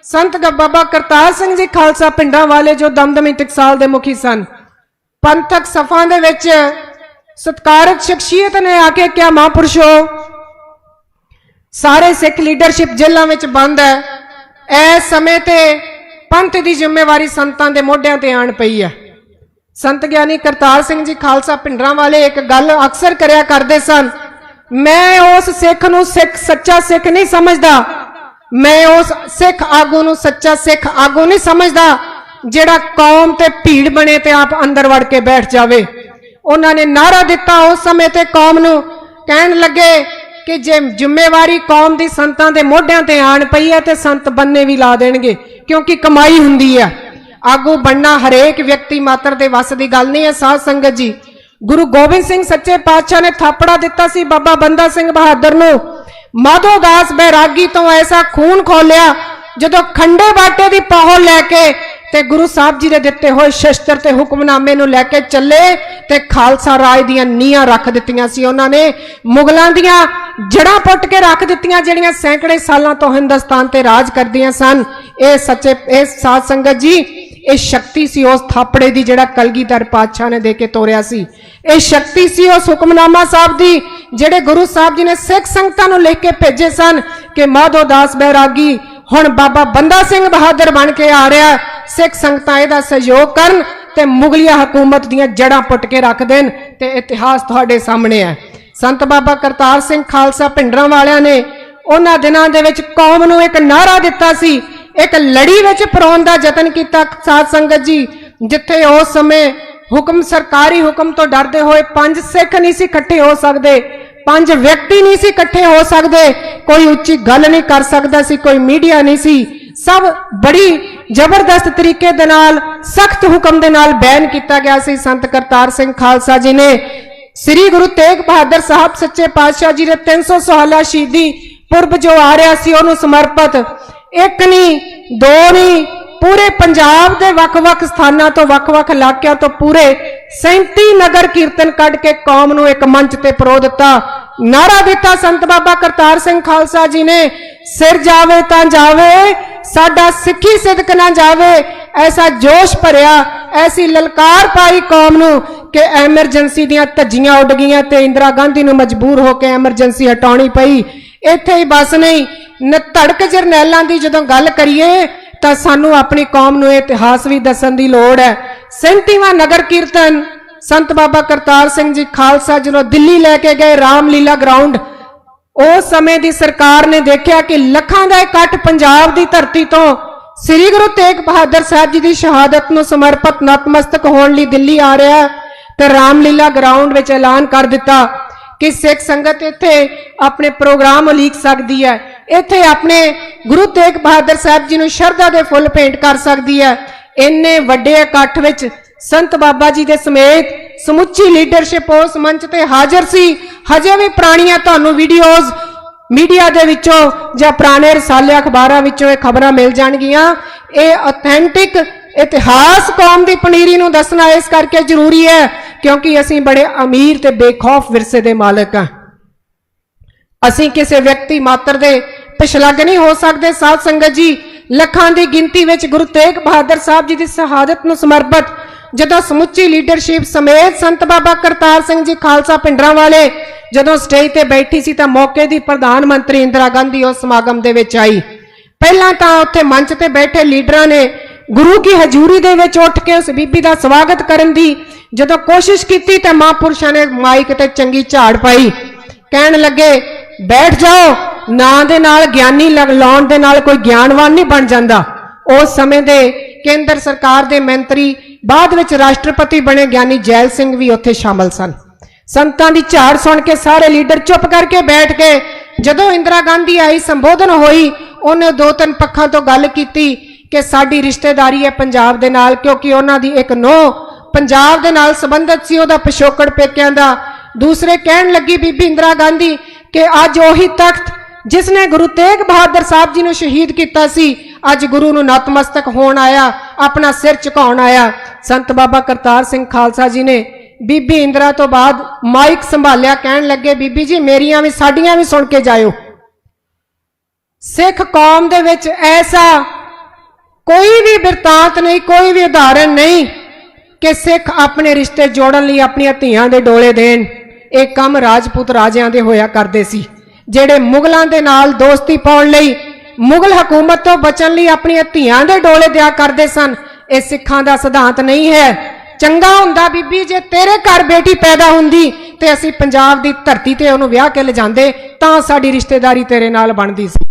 ਸੰਤ ਬਾਬਾ ਕਰਤਾਰ ਸਿੰਘ ਜੀ ਖਾਲਸਾ ਪਿੰਡਾਂ ਵਾਲੇ ਜੋ ਦਮਦਮੀ ਟਕਸਾਲ ਦੇ ਮੁਖੀ ਸਨ। ਪੰਥਕ ਸਫਾਂ ਦੇ ਵਿੱਚ ਸਤਕਾਰਤ ਸ਼ਖਸੀਅਤ ਨੇ ਆ ਕੇ ਕਿਹਾ, ਮਹਾਂਪੁਰਸ਼ੋ ਸਾਰੇ ਸਿੱਖ ਲੀਡਰਸ਼ਿਪ ਜੇਲ੍ਹਾਂ ਵਿੱਚ ਬੰਦ ਹੈ। ਇਸ ਸਮੇਂ ਤੇ ਪੰਥ ਦੀ ਜ਼ਿੰਮੇਵਾਰੀ ਸੰਤਾਂ ਦੇ ਮੋਢਿਆਂ ਤੇ ਆਣ ਪਈ ਹੈ। ਸੰਤ ਗਿਆਨੀ ਕਰਤਾਰ ਸਿੰਘ ਜੀ ਖਾਲਸਾ ਪਿੰਡਰਾਂ ਵਾਲੇ ਇੱਕ ਗੱਲ ਅਕਸਰ ਕਰਿਆ ਕਰਦੇ ਸਨ। ਮੈਂ ਉਸ ਸਿੱਖ ਨੂੰ ਸਿੱਖ, ਸੱਚਾ ਸਿੱਖ ਨਹੀਂ ਸਮਝਦਾ। ਮੈਂ ਉਸ ਸਿੱਖ ਆਗੂ ਨੂੰ ਸੱਚਾ ਸਿੱਖ ਆਗੂ ਨਹੀਂ ਸਮਝਦਾ, ਜਿਹੜਾ ਕੌਮ ਤੇ ਭੀੜ ਬਣੇ ਤੇ ਆਪ ਅੰਦਰ ਵੜ ਕੇ ਬੈਠ ਜਾਵੇ। ਉਹਨਾਂ ਨੇ ਨਾਰਾ ਦਿੱਤਾ ਉਸ ਸਮੇਂ ਤੇ ਕੌਮ ਨੂੰ, ਕਹਿਣ ਲੱਗੇ ਕਿ ਜੇ ਜ਼ਿੰਮੇਵਾਰੀ ਕੌਮ ਦੀ ਸੰਤਾਂ ਦੇ ਮੋਢਿਆਂ ਤੇ ਆਣ ਪਈ ਹੈ ਤੇ ਸੰਤ ਬੰਨੇ ਵੀ ਲਾ ਦੇਣਗੇ, ਕਿਉਂਕਿ ਕਮਾਈ ਹੁੰਦੀ ਹੈ। ਆਗੂ ਬਣਨਾ ਹਰੇਕ ਵਿਅਕਤੀ ਮਾਤਰ ਦੇ ਵੱਸ ਦੀ ਗੱਲ ਨਹੀਂ ਹੈ, ਸਾਧ ਸੰਗਤ ਜੀ। ਗੁਰੂ ਗੋਬਿੰਦ ਸਿੰਘ ਸੱਚੇ ਪਾਤਸ਼ਾਹ ਨੇ ਥਾਪੜਾ ਦਿੱਤਾ ਸੀ ਬਾਬਾ ਬੰਦਾ ਸਿੰਘ ਬਹਾਦਰ ਨੂੰ। ਮਾਧੋ ਦਾਸ ਬੈਰਾਗੀ ਤੋਂ ਐਸਾ ਖੂਨ ਖੋਲਿਆ ਜਦੋਂ ਖੰਡੇ ਬਾਟੇ ਦੀ ਪਾਹੋ ਲੈ ਕੇ ਤੇ ਗੁਰੂ ਸਾਹਿਬ ਜੀ ਦੇ ਦਿੱਤੇ ਹੋਏ ਸ਼ਸਤਰ ਤੇ ਹੁਕਮਨਾਮੇ ਨੂੰ ਲੈ ਕੇ ਚੱਲੇ ਤੇ ਖਾਲਸਾ ਰਾਜ ਦੀਆਂ ਨੀਹਾਂ ਰੱਖ ਦਿੱਤੀਆਂ ਸੀ ਉਹਨਾਂ ਨੇ। ਮੁਗਲਾਂ ਦੀਆਂ ਜੜਾਂ ਪੁੱਟ ਕੇ ਰੱਖ ਦਿੱਤੀਆਂ ਜਿਹੜੀਆਂ ਸੈਂਕੜੇ ਸਾਲਾਂ ਤੋਂ ਹਿੰਦੁਸਤਾਨ ਤੇ ਰਾਜ ਕਰਦੀਆਂ ਸਨ। ਇਹ ਸੱਚੇ, ਇਹ ਸਾਧ ਸੰਗਤ ਜੀ ਇਹ ਸ਼ਕਤੀ ਸੀ ਉਸ ਥਾਪੜੇ ਦੀ ਜਿਹੜਾ ਕਲਗੀਧਰ ਪਾਤਸ਼ਾਹ ਨੇ ਦੇ ਕੇ ਤੋਰਿਆ ਸੀ। ਇਹ ਸ਼ਕਤੀ ਸੀ ਉਸ ਹੁਕਮਨਾਮਾ ਸਾਹਿਬ ਦੀ, ਜਿਹੜੇ ਗੁਰੂ ਸਾਹਿਬ ਜੀ ਨੇ ਸਿੱਖ ਸੰਗਤਾਂ ਨੂੰ ਲਿਖ ਕੇ ਭੇਜੇ ਸਨ ਕਿ ਮਾਧੋ ਦਾਸ ਬੈਰਾਗੀ, ਹੁਣ ਬਾਬਾ ਬੰਦਾ ਸਿੰਘ ਬਹਾਦਰ ਬਣ ਕੇ ਆ ਰਿਹਾ ਸਿੱਖ ਸੰਗਤਾਂ ਇਹਦਾ ਸਹਿਯੋਗ ਕਰਨ ਤੇ ਮੁਗਲਿਆ ਹਕੂਮਤ ਦੀਆਂ ਜੜਾਂ ਪੁੱਟ ਕੇ ਰੱਖ ਦੇਣ ਤੇ ਇਤਿਹਾਸ ਤੁਹਾਡੇ ਸਾਹਮਣੇ ਹੈ। ਸੰਤ ਬਾਬਾ ਕਰਤਾਰ ਸਿੰਘ ਖਾਲਸਾ ਪਿੰਡਰਾਂ ਵਾਲਿਆਂ ਨੇ ਉਹਨਾਂ ਦਿਨਾਂ ਦੇ ਵਿੱਚ ਕੌਮ ਨੂੰ ਇੱਕ ਨਾਰਾ ਦਿੱਤਾ ਸੀ ਇੱਕ ਲੜੀ ਵਿੱਚ ਪਰੋਣ ਦਾ ਯਤਨ ਕੀਤਾ ਸਾਧ ਸੰਗਤ ਜੀ, ਜਿੱਥੇ ਉਸ ਸਮੇਂ ਹੁਕਮ ਸਰਕਾਰੀ ਹੁਕਮ ਤੋਂ ਡਰਦੇ ਹੋਏ ਪੰਜ ਸਿੱਖ ਨਹੀਂ ਸੀ ਇਕੱਠੇ ਹੋ ਸਕਦੇ, ਪੰਜ ਵਿਅਕਤੀ ਨਹੀਂ ਸੀ ਇਕੱਠੇ ਹੋ ਸਕਦੇ, ਕੋਈ ਉੱਚੀ ਗੱਲ ਨਹੀਂ ਕਰ ਸਕਦਾ ਸੀ, ਕੋਈ ਮੀਡੀਆ ਨਹੀਂ ਸੀ। ਸਭ ਬੜੀ ਜ਼ਬਰਦਸਤ ਤਰੀਕੇ ਦੇ ਨਾਲ, ਸਖਤ ਹੁਕਮ ਦੇ ਨਾਲ ਬੈਨ ਕੀਤਾ ਗਿਆ ਸੀ। ਸੰਤ ਕਰਤਾਰ ਸਿੰਘ ਖਾਲਸਾ ਜੀ ਨੇ ਸ੍ਰੀ ਗੁਰੂ ਤੇਗ ਬਹਾਦਰ ਸਾਹਿਬ ਸੱਚੇ ਪਾਤਸ਼ਾਹ ਜੀ ਦੇ 300 ਸਾਲਾ ਸ਼ਹੀਦੀ ਪੁਰਬ ਜੋ ਆ ਰਿਹਾ ਸੀ, ਉਹਨੂੰ ਸਮਰਪਿਤ ਇੱਕ ਨਹੀਂ, ਦੋ ਨਹੀਂ, ਪੂਰੇ ਪੰਜਾਬ ਦੇ ਵੱਖ-ਵੱਖ ਸਥਾਨਾਂ ਤੋਂ ਵੱਖ-ਵੱਖ ਇਲਾਕਿਆਂ ਤੋਂ ਪੂਰੇ 37 ਨਗਰ ਕੀਰਤਨ ਕੱਢ ਕੇ ਕੌਮ ਨੂੰ ਇੱਕ ਮੰਚ ਤੇ ਪਰੋ ਦਿੱਤਾ। ਨਾਰਾ ਦਿੱਤਾ ਸੰਤ ਬਾਬਾ ਕਰਤਾਰ ਸਿੰਘ ਖਾਲਸਾ ਜੀ ਨੇ, ਸਿਰ ਜਾਵੇ ਤਾਂ ਜਾਵੇ, ਸਾਡਾ ਸਿੱਖੀ ਸਿਦਕ ਨਾ ਜਾਵੇ, ਐਸਾ ਜੋਸ਼ ਭਰਿਆ, ਐਸੀ ਲਲਕਾਰ ਪਾਈ ਕੌਮ ਨੂੰ ਕਿ ਐਮਰਜੈਂਸੀ ਦੀਆਂ ਧੱਜੀਆਂ ਉੱਡ ਗਈਆਂ ਤੇ ਇੰਦਰਾ ਗਾਂਧੀ ਨੂੰ ਮਜਬੂਰ ਹੋ ਕੇ ਐਮਰਜੈਂਸੀ ਹਟਾਉਣੀ ਪਈ। ਇੱਥੇ ਹੀ ਬਸ ਨਹੀਂ ਨ ਜਰਨੈਲਾਂ ਦੀ ਜਦੋਂ ਗੱਲ ਕਰੀਏ, ਤਾਂ ਸਾਨੂੰ ਆਪਣੀ ਕੌਮ ਨੂੰ ਇਤਿਹਾਸ ਵੀ ਦੱਸਣ ਦੀ ਲੋੜ ਹੈ। 37ਵਾਂ ਨਗਰ ਕੀਰਤਨ, ਸੰਤ ਬਾਬਾ ਕਰਤਾਰ ਸਿੰਘ ਜੀ ਖਾਲਸਾ ਜਦੋਂ ਦਿੱਲੀ ਲੈ ਕੇ ਗਏ ਰਾਮਲੀਲਾ ਗਰਾਊਂਡ ਉਸ ਸਮੇਂ ਦੀ ਸਰਕਾਰ ਨੇ ਦੇਖਿਆ ਕਿ ਲੱਖਾਂ ਦਾ ਇਕੱਠ ਪੰਜਾਬ ਦੀ ਧਰਤੀ ਤੋਂ ਸ੍ਰੀ ਗੁਰੂ ਤੇਗ ਬਹਾਦਰ ਸਾਹਿਬ ਜੀ ਦੀ ਸ਼ਹਾਦਤ ਨੂੰ ਸਮਰਪਿਤ ਨਤਮਸਤਕ ਹੋਣ ਲਈ ਦਿੱਲੀ ਆ ਰਿਹਾ ਤੇ ਰਾਮਲੀਲਾ ਗਰਾਊਂਡ ਵਿੱਚ ਐਲਾਨ ਕਰ ਦਿੱਤਾ। ਕਿ ਸਿੱਖ ਸੰਗਤ ਇੱਥੇ ਆਪਣੇ ਪ੍ਰੋਗਰਾਮ ਉਲੀਕ ਸਕਦੀ ਹੈ। ਇੱਥੇ ਆਪਣੇ ਗੁਰੂ ਤੇਗ ਬਹਾਦਰ ਸਾਹਿਬ ਜੀ ਨੂੰ ਸ਼ਰਧਾ ਦੇ ਫੁੱਲ ਭੇਂਟ ਕਰ ਸਕਦੀ ਹੈ। ਇੰਨੇ ਵੱਡੇ ਇਕੱਠ ਵਿੱਚ ਸੰਤ ਬਾਬਾ ਜੀ ਦੇ ਸਮੇਤ ਸਮੁੱਚੀ ਲੀਡਰਸ਼ਿਪ ਉਸ ਮੰਚ ਤੇ ਹਾਜ਼ਰ ਸੀ। ਹਜੇ ਵੀ ਪੁਰਾਣੀਆਂ ਤੁਹਾਨੂੰ ਵੀਡੀਓਜ਼ ਮੀਡੀਆ ਦੇ ਵਿੱਚੋਂ ਜਾਂ ਪੁਰਾਣੇ ਰਸਾਲੇ ਅਖਬਾਰਾਂ ਵਿੱਚੋਂ ਇਹ ਖਬਰਾਂ ਮਿਲ ਜਾਣਗੀਆਂ। ਇਹ ਆਥੈਂਟਿਕ ਇਤਿਹਾਸ ਕੌਮ ਦੀ ਪਨੀਰੀ ਨੂੰ ਦੱਸਣਾ ਇਸ ਕਰਕੇ ਜ਼ਰੂਰੀ ਹੈ, ਕਿਉਂਕਿ ਅਸੀਂ ਬੜੇ ਅਮੀਰ ਤੇ ਬੇਖੌਫ ਵਿਰਸੇ ਦੇ ਮਾਲਕ ਹਾਂ। ਅਸੀਂ ਕਿਸੇ ਵਿਅਕਤੀ ਮਾਤਰ ਦੇ ਪਿਛਲੱਗ ਨਹੀਂ ਹੋ ਸਕਦੇ। ਸਾਧ ਸੰਗਤ ਜੀ, ਲੱਖਾਂ ਦੀ ਗਿਣਤੀ ਵਿੱਚ ਗੁਰੂ ਤੇਗ ਬਹਾਦਰ ਸਾਹਿਬ ਜੀ ਦੀ ਸ਼ਹਾਦਤ ਨੂੰ ਸਮਰਪਿਤ, ਜਦੋਂ ਸਮੁੱਚੀ ਲੀਡਰਸ਼ਿਪ ਸਮੇਤ ਸੰਤ ਬਾਬਾ ਕਰਤਾਰ ਸਿੰਘ ਜੀ ਖਾਲਸਾ ਪਿੰਡਰਾਂ ਵਾਲੇ, ਜਦੋਂ ਸਟੇਜ ਤੇ ਬੈਠੀ ਸੀ ਤਾਂ ਮੌਕੇ ਦੀ ਪ੍ਰਧਾਨ ਮੰਤਰੀ ਇੰਦਰਾ ਗਾਂਧੀ ਉਸ ਸਮਾਗਮ ਦੇ ਵਿੱਚ ਆਈ। ਪਹਿਲਾਂ ਤਾਂ ਉੱਥੇ ਮੰਚ ਤੇ ਬੈਠੇ ਲੀਡਰਾਂ ਨੇ ਗੁਰੂ ਕੀ ਹਜ਼ੂਰੀ ਦੇ ਵਿੱਚ ਉੱਠ ਕੇ ਉਸ ਬੀਬੀ ਦਾ ਸਵਾਗਤ ਕਰਨ ਦੀ ਜਦੋਂ ਕੋਸ਼ਿਸ਼ ਕੀਤੀ ਤਾਂ ਮਹਾਂਪੁਰਸ਼ਾਂ ਨੇ ਮਾਈਕ ਤੇ ਚੰਗੀ ਝਾੜ ਪਾਈ। ਕਹਿਣ ਲੱਗੇ, ਬੈਠ ਜਾਓ, ਨਾਂ ਦੇ ਨਾਲ ਗਿਆਨੀ ਲਗ- ਲਾਉਣ ਦੇ ਨਾਲ ਕੋਈ ਗਿਆਨਵਾਨ ਨਹੀਂ ਬਣ ਜਾਂਦਾ। ਉਸ ਸਮੇਂ ਦੇ ਕੇਂਦਰ ਸਰਕਾਰ ਦੇ ਮੰਤਰੀ, ਬਾਅਦ ਵਿੱਚ ਰਾਸ਼ਟਰਪਤੀ ਬਣੇ ਗਿਆਨੀ ਜੈਲ ਸਿੰਘ ਵੀ ਉੱਥੇ ਸ਼ਾਮਲ ਸਨ। ਸੰਤਾਂ ਦੀ ਝਾੜ ਸੁਣ ਕੇ ਸਾਰੇ ਲੀਡਰ ਚੁੱਪ ਕਰਕੇ ਬੈਠ ਕੇ ਜਦੋਂ ਇੰਦਰਾ ਗਾਂਧੀ ਆਈ, ਸੰਬੋਧਨ ਹੋਈ, ਉਹਨੇ ਦੋ ਤਿੰਨ ਪੱਖਾਂ ਤੋਂ ਗੱਲ ਕੀਤੀ। ਕਿ ਸਾਡੀ ਰਿਸ਼ਤੇਦਾਰੀ ਹੈ ਪੰਜਾਬ ਦੇ ਨਾਲ, ਕਿਉਂਕਿ ਉਹਨਾਂ ਦੀ ਇੱਕ ਨੋ ਪੰਜਾਬ ਦੇ ਨਾਲ ਸੰਬੰਧਿਤ ਸੀ, ਉਹਦਾ ਪਿਛੋਕੜ ਪੇਕਿਆਂ ਦਾ। ਦੂਸਰੇ ਕਹਿਣ ਲੱਗੀ ਬੀਬੀ ਇੰਦਰਾ ਗਾਂਧੀ ਕਿ ਅੱਜ ਉਹੀ ਤਖਤ ਜਿਸ ਨੇ ਗੁਰੂ ਤੇਗ ਬਹਾਦਰ ਸਾਹਿਬ ਜੀ ਨੂੰ ਸ਼ਹੀਦ ਕੀਤਾ ਸੀ, ਅੱਜ ਗੁਰੂ ਨੂੰ ਨਤਮਸਤਕ ਹੋਣ ਆਇਆ, ਆਪਣਾ ਸਿਰ ਝੁਕਾਉਣ ਆਇਆ। ਸੰਤ ਬਾਬਾ ਕਰਤਾਰ ਸਿੰਘ ਖਾਲਸਾ ਜੀ ਨੇ ਬੀਬੀ ਇੰਦਰਾ ਤੋਂ ਬਾਅਦ ਮਾਈਕ ਸੰਭਾਲਿਆ, ਕਹਿਣ ਲੱਗੇ, ਬੀਬੀ ਜੀ, ਮੇਰੀਆਂ ਵੀ, ਸਾਡੀਆਂ ਵੀ ਸੁਣ ਕੇ ਜਾਇਓ। ਸਿੱਖ ਕੌਮ ਦੇ ਵਿੱਚ ਐਸਾ ਕੋਈ ਵੀ ਬਿਰਤਾਂਤ ਨਹੀਂ, ਕੋਈ ਵੀ ਉਦਾਹਰਣ ਨਹੀਂ ਕਿ ਸਿੱਖ ਆਪਣੇ ਰਿਸ਼ਤੇ ਜੋੜਨ ਲਈ ਆਪਣੀਆਂ ਧੀਆਂ ਦੇ ਡੋਲੇ ਦੇਣ। ਇਹ ਕੰਮ ਰਾਜਪੂਤ ਰਾਜਿਆਂ ਦੇ ਹੋਇਆ ਕਰਦੇ ਸੀ, ਜਿਹੜੇ ਮੁਗਲਾਂ ਦੇ ਨਾਲ ਦੋਸਤੀ ਪਾਉਣ ਲਈ, ਮੁਗਲ ਹਕੂਮਤ ਤੋਂ ਬਚਣ ਲਈ ਆਪਣੀਆਂ ਧੀਆਂ ਦੇ ਡੋਲੇ ਦਿਆ ਕਰਦੇ ਸਨ। ਇਹ ਸਿੱਖਾਂ ਦਾ ਸਿਧਾਂਤ ਨਹੀਂ ਹੈ। ਚੰਗਾ ਹੁੰਦਾ ਬੀਬੀ, ਜੇ ਤੇਰੇ ਘਰ ਬੇਟੀ ਪੈਦਾ ਹੁੰਦੀ ਤੇ ਅਸੀਂ ਪੰਜਾਬ ਦੀ ਧਰਤੀ ਤੇ ਉਹਨੂੰ ਵਿਆਹ ਕੇ ਲਿਜਾਂਦੇ, ਤਾਂ ਸਾਡੀ ਰਿਸ਼ਤੇਦਾਰੀ ਤੇਰੇ ਨਾਲ ਬਣਦੀ ਸੀ।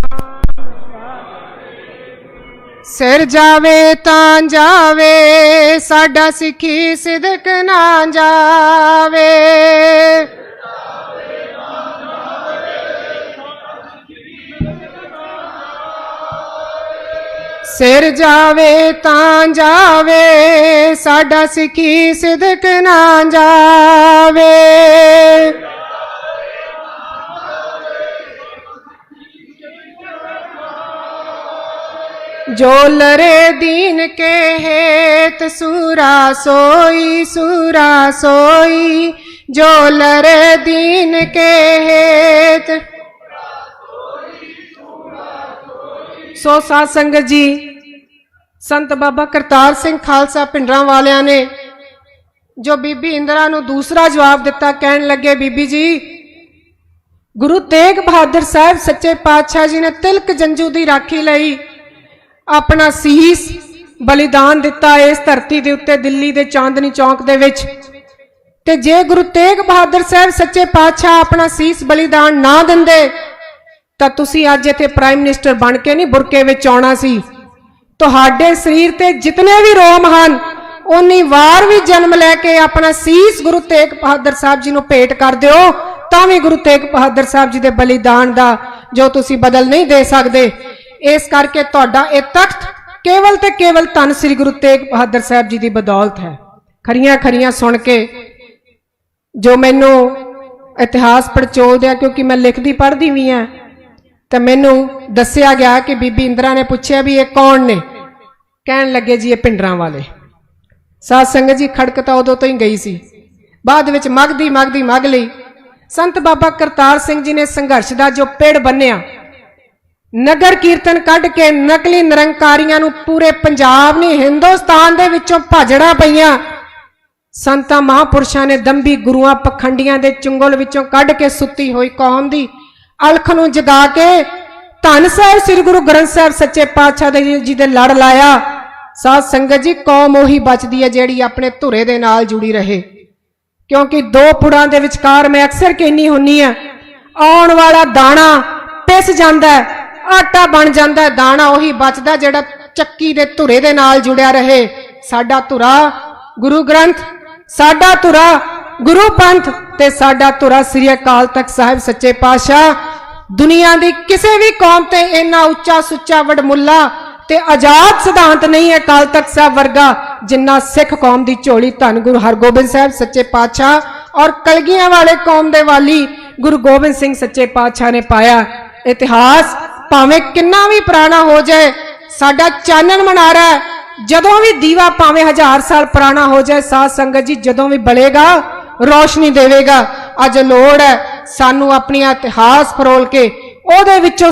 ਸਿਰ ਜਾਵੇ ਤਾਂ ਜਾਵੇ, ਸਾਡਾ ਸਿੱਖੀ ਸਿਦਕ ਨਾ ਜਾਵੇ। ਸਿਰ ਜਾਵੇ ਤਾਂ ਜਾਵੇ, ਸਾਡਾ ਸਿੱਖੀ ਸਿਦਕ ਨਾ ਜਾਵੇ। ਜੋ ਲਰੇ ਦੀਨ ਕੇ ਹੇਤ ਸੂਰਾ ਸੋਈ ਸੂਰਾ ਸੋਈ। ਜੋ ਲਰੇ ਦੀਨ ਕੇ ਹੇਤ ਸੋ ਸਾਧ ਸੰਗਤ ਜੀ, ਸੰਤ ਬਾਬਾ ਕਰਤਾਰ ਸਿੰਘ ਖਾਲਸਾ ਪਿੰਡਰਾਂ ਵਾਲਿਆਂ ਨੇ, ਜੋ ਬੀਬੀ ਇੰਦਰਾ ਨੂੰ ਦੂਸਰਾ ਜਵਾਬ ਦਿੱਤਾ, ਕਹਿਣ ਲੱਗੇ, ਬੀਬੀ ਜੀ, ਗੁਰੂ ਤੇਗ ਬਹਾਦਰ ਸਾਹਿਬ ਸੱਚੇ ਪਾਤਸ਼ਾਹ ਜੀ ਨੇ ਤਿਲਕ ਜੰਜੂ ਦੀ ਰਾਖੀ ਲਈ ਆਪਣਾ ਸੀਸ ਬਲੀਦਾਨ ਦਿੱਤਾ ਇਸ ਧਰਤੀ ਦੇ ਉੱਤੇ, ਦਿੱਲੀ ਦੇ ਚਾਂਦਨੀ ਚੌਂਕ ਦੇ ਵਿੱਚ। ਤੇ ਜੇ ਗੁਰੂ ਤੇਗ ਬਹਾਦਰ ਸਾਹਿਬ ਸੱਚੇ ਪਾਤਸ਼ਾਹ ਆਪਣਾ ਸੀਸ ਬਲੀਦਾਨ ਨਾ ਦਿੰਦੇ, ਤਾਂ ਤੁਸੀਂ ਅੱਜ ਇੱਥੇ ਪ੍ਰਾਈਮ ਮਿਨਿਸਟਰ ਬਣ ਕੇ ਨਹੀਂ ਬੁਰਕੇ ਵਿੱਚ ਆਉਣਾ ਸੀ। ਤੁਹਾਡੇ ਸਰੀਰ ਤੇ ਜਿਤਨੇ ਵੀ ਰੋਮ ਹਨ ਉਨੀ ਵਾਰ ਵੀ ਜਨਮ ਲੈ ਕੇ ਆਪਣਾ ਸੀਸ ਗੁਰੂ ਤੇਗ ਬਹਾਦਰ ਸਾਹਿਬ ਜੀ ਨੂੰ ਭੇਟ ਕਰ ਦਿਓ, ਤਾਂ ਵੀ ਗੁਰੂ ਤੇਗ ਬਹਾਦਰ ਸਾਹਿਬ ਜੀ ਦੇ ਬਲੀਦਾਨ ਦਾ ਜੋ ਤੁਸੀਂ ਬਦਲ ਨਹੀਂ ਦੇ ਸਕਦੇ। ਇਸ ਕਰਕੇ ਤੁਹਾਡਾ ਇਹ ਤਖਤ ਕੇਵਲ ਤੇ ਕੇਵਲ ਧੰਨ ਸ੍ਰੀ ਗੁਰੂ ਤੇਗ ਬਹਾਦਰ ਸਾਹਿਬ ਜੀ ਦੀ ਬਦੌਲਤ ਹੈ। ਖਰੀਆਂ ਖਰੀਆਂ ਸੁਣ ਕੇ ਜੋ ਮੈਨੂੰ ਇਤਿਹਾਸ ਪੜਚੋਲਦਿਆਂ ਕਿਉਂਕਿ ਮੈਂ ਲਿਖਦੀ ਪੜ੍ਹਦੀ ਵੀ ਆ, ਤਾਂ ਮੈਨੂੰ ਦੱਸਿਆ ਗਿਆ ਕਿ ਬੀਬੀ ਇੰਦਰਾ ਨੇ ਪੁੱਛਿਆ ਵੀ ਇਹ ਕੌਣ ਨੇ? ਕਹਿਣ ਲੱਗੇ ਜੀ ਇਹ ਪਿੰਡਰਾਂ ਵਾਲੇ। ਸਾਧ ਸੰਗਤ ਜੀ, ਖੜਕ ਤਾਂ ਉਦੋਂ ਤੋਂ ਹੀ ਗਈ ਸੀ। ਬਾਅਦ ਵਿੱਚ ਮਗਦੀ ਮਗਦੀ ਮਗ ਲਈ। ਸੰਤ ਬਾਬਾ ਕਰਤਾਰ ਸਿੰਘ ਜੀ ਨੇ ਸੰਘਰਸ਼ ਦਾ ਜੋ ਪੇੜ ਬੰਨਿਆ ਨਗਰ ਕੀਰਤਨ ਕੱਢ ਕੇ ਨਕਲੀ ਨਿਰੰਕਾਰੀਆਂ ਨੂੰ ਪੂਰੇ ਪੰਜਾਬ ਨਹੀਂ ਹਿੰਦੁਸਤਾਨ ਦੇ ਵਿੱਚੋਂ ਭਾਜੜਾ ਪਈਆਂ। ਸੰਤਾਂ ਮਹਾਪੁਰਸ਼ਾਂ ਨੇ ਦੰਬੀ ਗੁਰੂਆਂ ਪਖੰਡੀਆਂ ਦੇ ਚੁੰਗਲ ਵਿੱਚੋਂ ਕੱਢ ਕੇ ਸੁੱਤੀ ਹੋਈ ਕੌਮ ਦੀ ਅਲਖ ਨੂੰ ਜਗਾ ਕੇ ਧੰਨ ਸਾਹਿਬ ਸ੍ਰੀ ਗੁਰੂ ਗ੍ਰੰਥ ਸਾਹਿਬ ਸੱਚੇ ਪਾਤਸ਼ਾਹ ਦੇ ਜੀ ਦੇ ਲੜ ਲਾਇਆ। ਸਾਧ ਸੰਗਤ ਜੀ ਕੌਮ ਉਹੀ ਬਚਦੀ ਹੈ ਜਿਹੜੀ ਆਪਣੇ ਧੁਰੇ ਦੇ ਨਾਲ ਜੁੜੀ ਰਹੇ। ਕਿਉਂਕਿ ਦੋ ਪੁੜਾਂ ਦੇ ਵਿਚਕਾਰ ਮੈਂ ਅਕਸਰ ਕਹਿੰਨੀ ਹੁੰਨੀ ਆ ਆਉਣ ਵਾਲਾ ਦਾਣਾ ਪਿਸ ਜਾਂਦਾ ਹੈ, ਆਟਾ ਬਣ ਜਾਂਦਾ ਦਾਣਾ ਉਹੀ ਬਚਦਾ ਜਿਹੜਾ ਚੱਕੀ ਦੇ ਧੁਰੇ ਦੇ ਨਾਲ ਜੁੜਿਆ ਰਹੇ। ਸਾਡਾ ਧੁਰਾ ਗੁਰੂ ਗ੍ਰੰਥ, ਸਾਡਾ ਧੁਰਾ ਗੁਰੂ ਪੰਥ ਤੇ ਸਾਡਾ ਧੁਰਾ ਸ੍ਰੀ ਅਕਾਲ ਤਖਤ ਸਾਹਿਬ ਸੱਚੇ ਪਾਤਸ਼ਾਹ। ਦੁਨੀਆ ਦੀ ਕਿਸੇ ਵੀ ਕੌਮ ਤੇ ਇੰਨਾ ਉੱਚਾ ਸੁੱਚਾ ਵਡਮੁੱਲਾ ਤੇ ਆਜ਼ਾਦ ਸਿਧਾਂਤ ਨਹੀਂ ਹੈ ਅਕਾਲ ਤਖਤ ਸਾਹਿਬ ਵਰਗਾ, ਜਿੰਨਾ ਸਿੱਖ ਕੌਮ ਦੀ ਝੋਲੀ ਧੰਨ ਗੁਰੂ ਹਰਗੋਬਿੰਦ ਸਾਹਿਬ ਸੱਚੇ ਪਾਤਸ਼ਾਹ ਔਰ ਕਲਗੀਆਂ ਵਾਲੇ ਕੌਮ ਦੇ ਵਾਲੀ ਗੁਰੂ ਗੋਬਿੰਦ ਸਿੰਘ ਸੱਚੇ ਪਾਤਸ਼ਾਹ ਨੇ ਪਾਇਆ। ਇਤਿਹਾਸ ਭਾਵੇਂ ਕਿੰਨਾ ਵੀ ਪੁਰਾਣਾ ਹੋ ਜਾਏ, ਸਾਡਾ ਚਾਨਣ ਮਨਾਰਾ ਹੈ, ਜਦੋਂ ਵੀ ਦੀਵਾ ਭਾਵੇਂ ਹਜ਼ਾਰ ਸਾਲ ਪੁਰਾਣਾ ਹੋ ਜਾਏ, ਸਾਧ ਸੰਗਤ ਜੀ, ਜਦੋਂ ਵੀ ਬਲੇਗਾ, ਰੋਸ਼ਨੀ ਦੇਵੇਗਾ। ਅੱਜ ਲੋੜ ਹੈ ਸਾਨੂੰ ਆਪਣੀਆਂ ਇਤਿਹਾਸ ਫਰੋਲ ਕੇ ਉਹਦੇ ਵਿੱਚੋਂ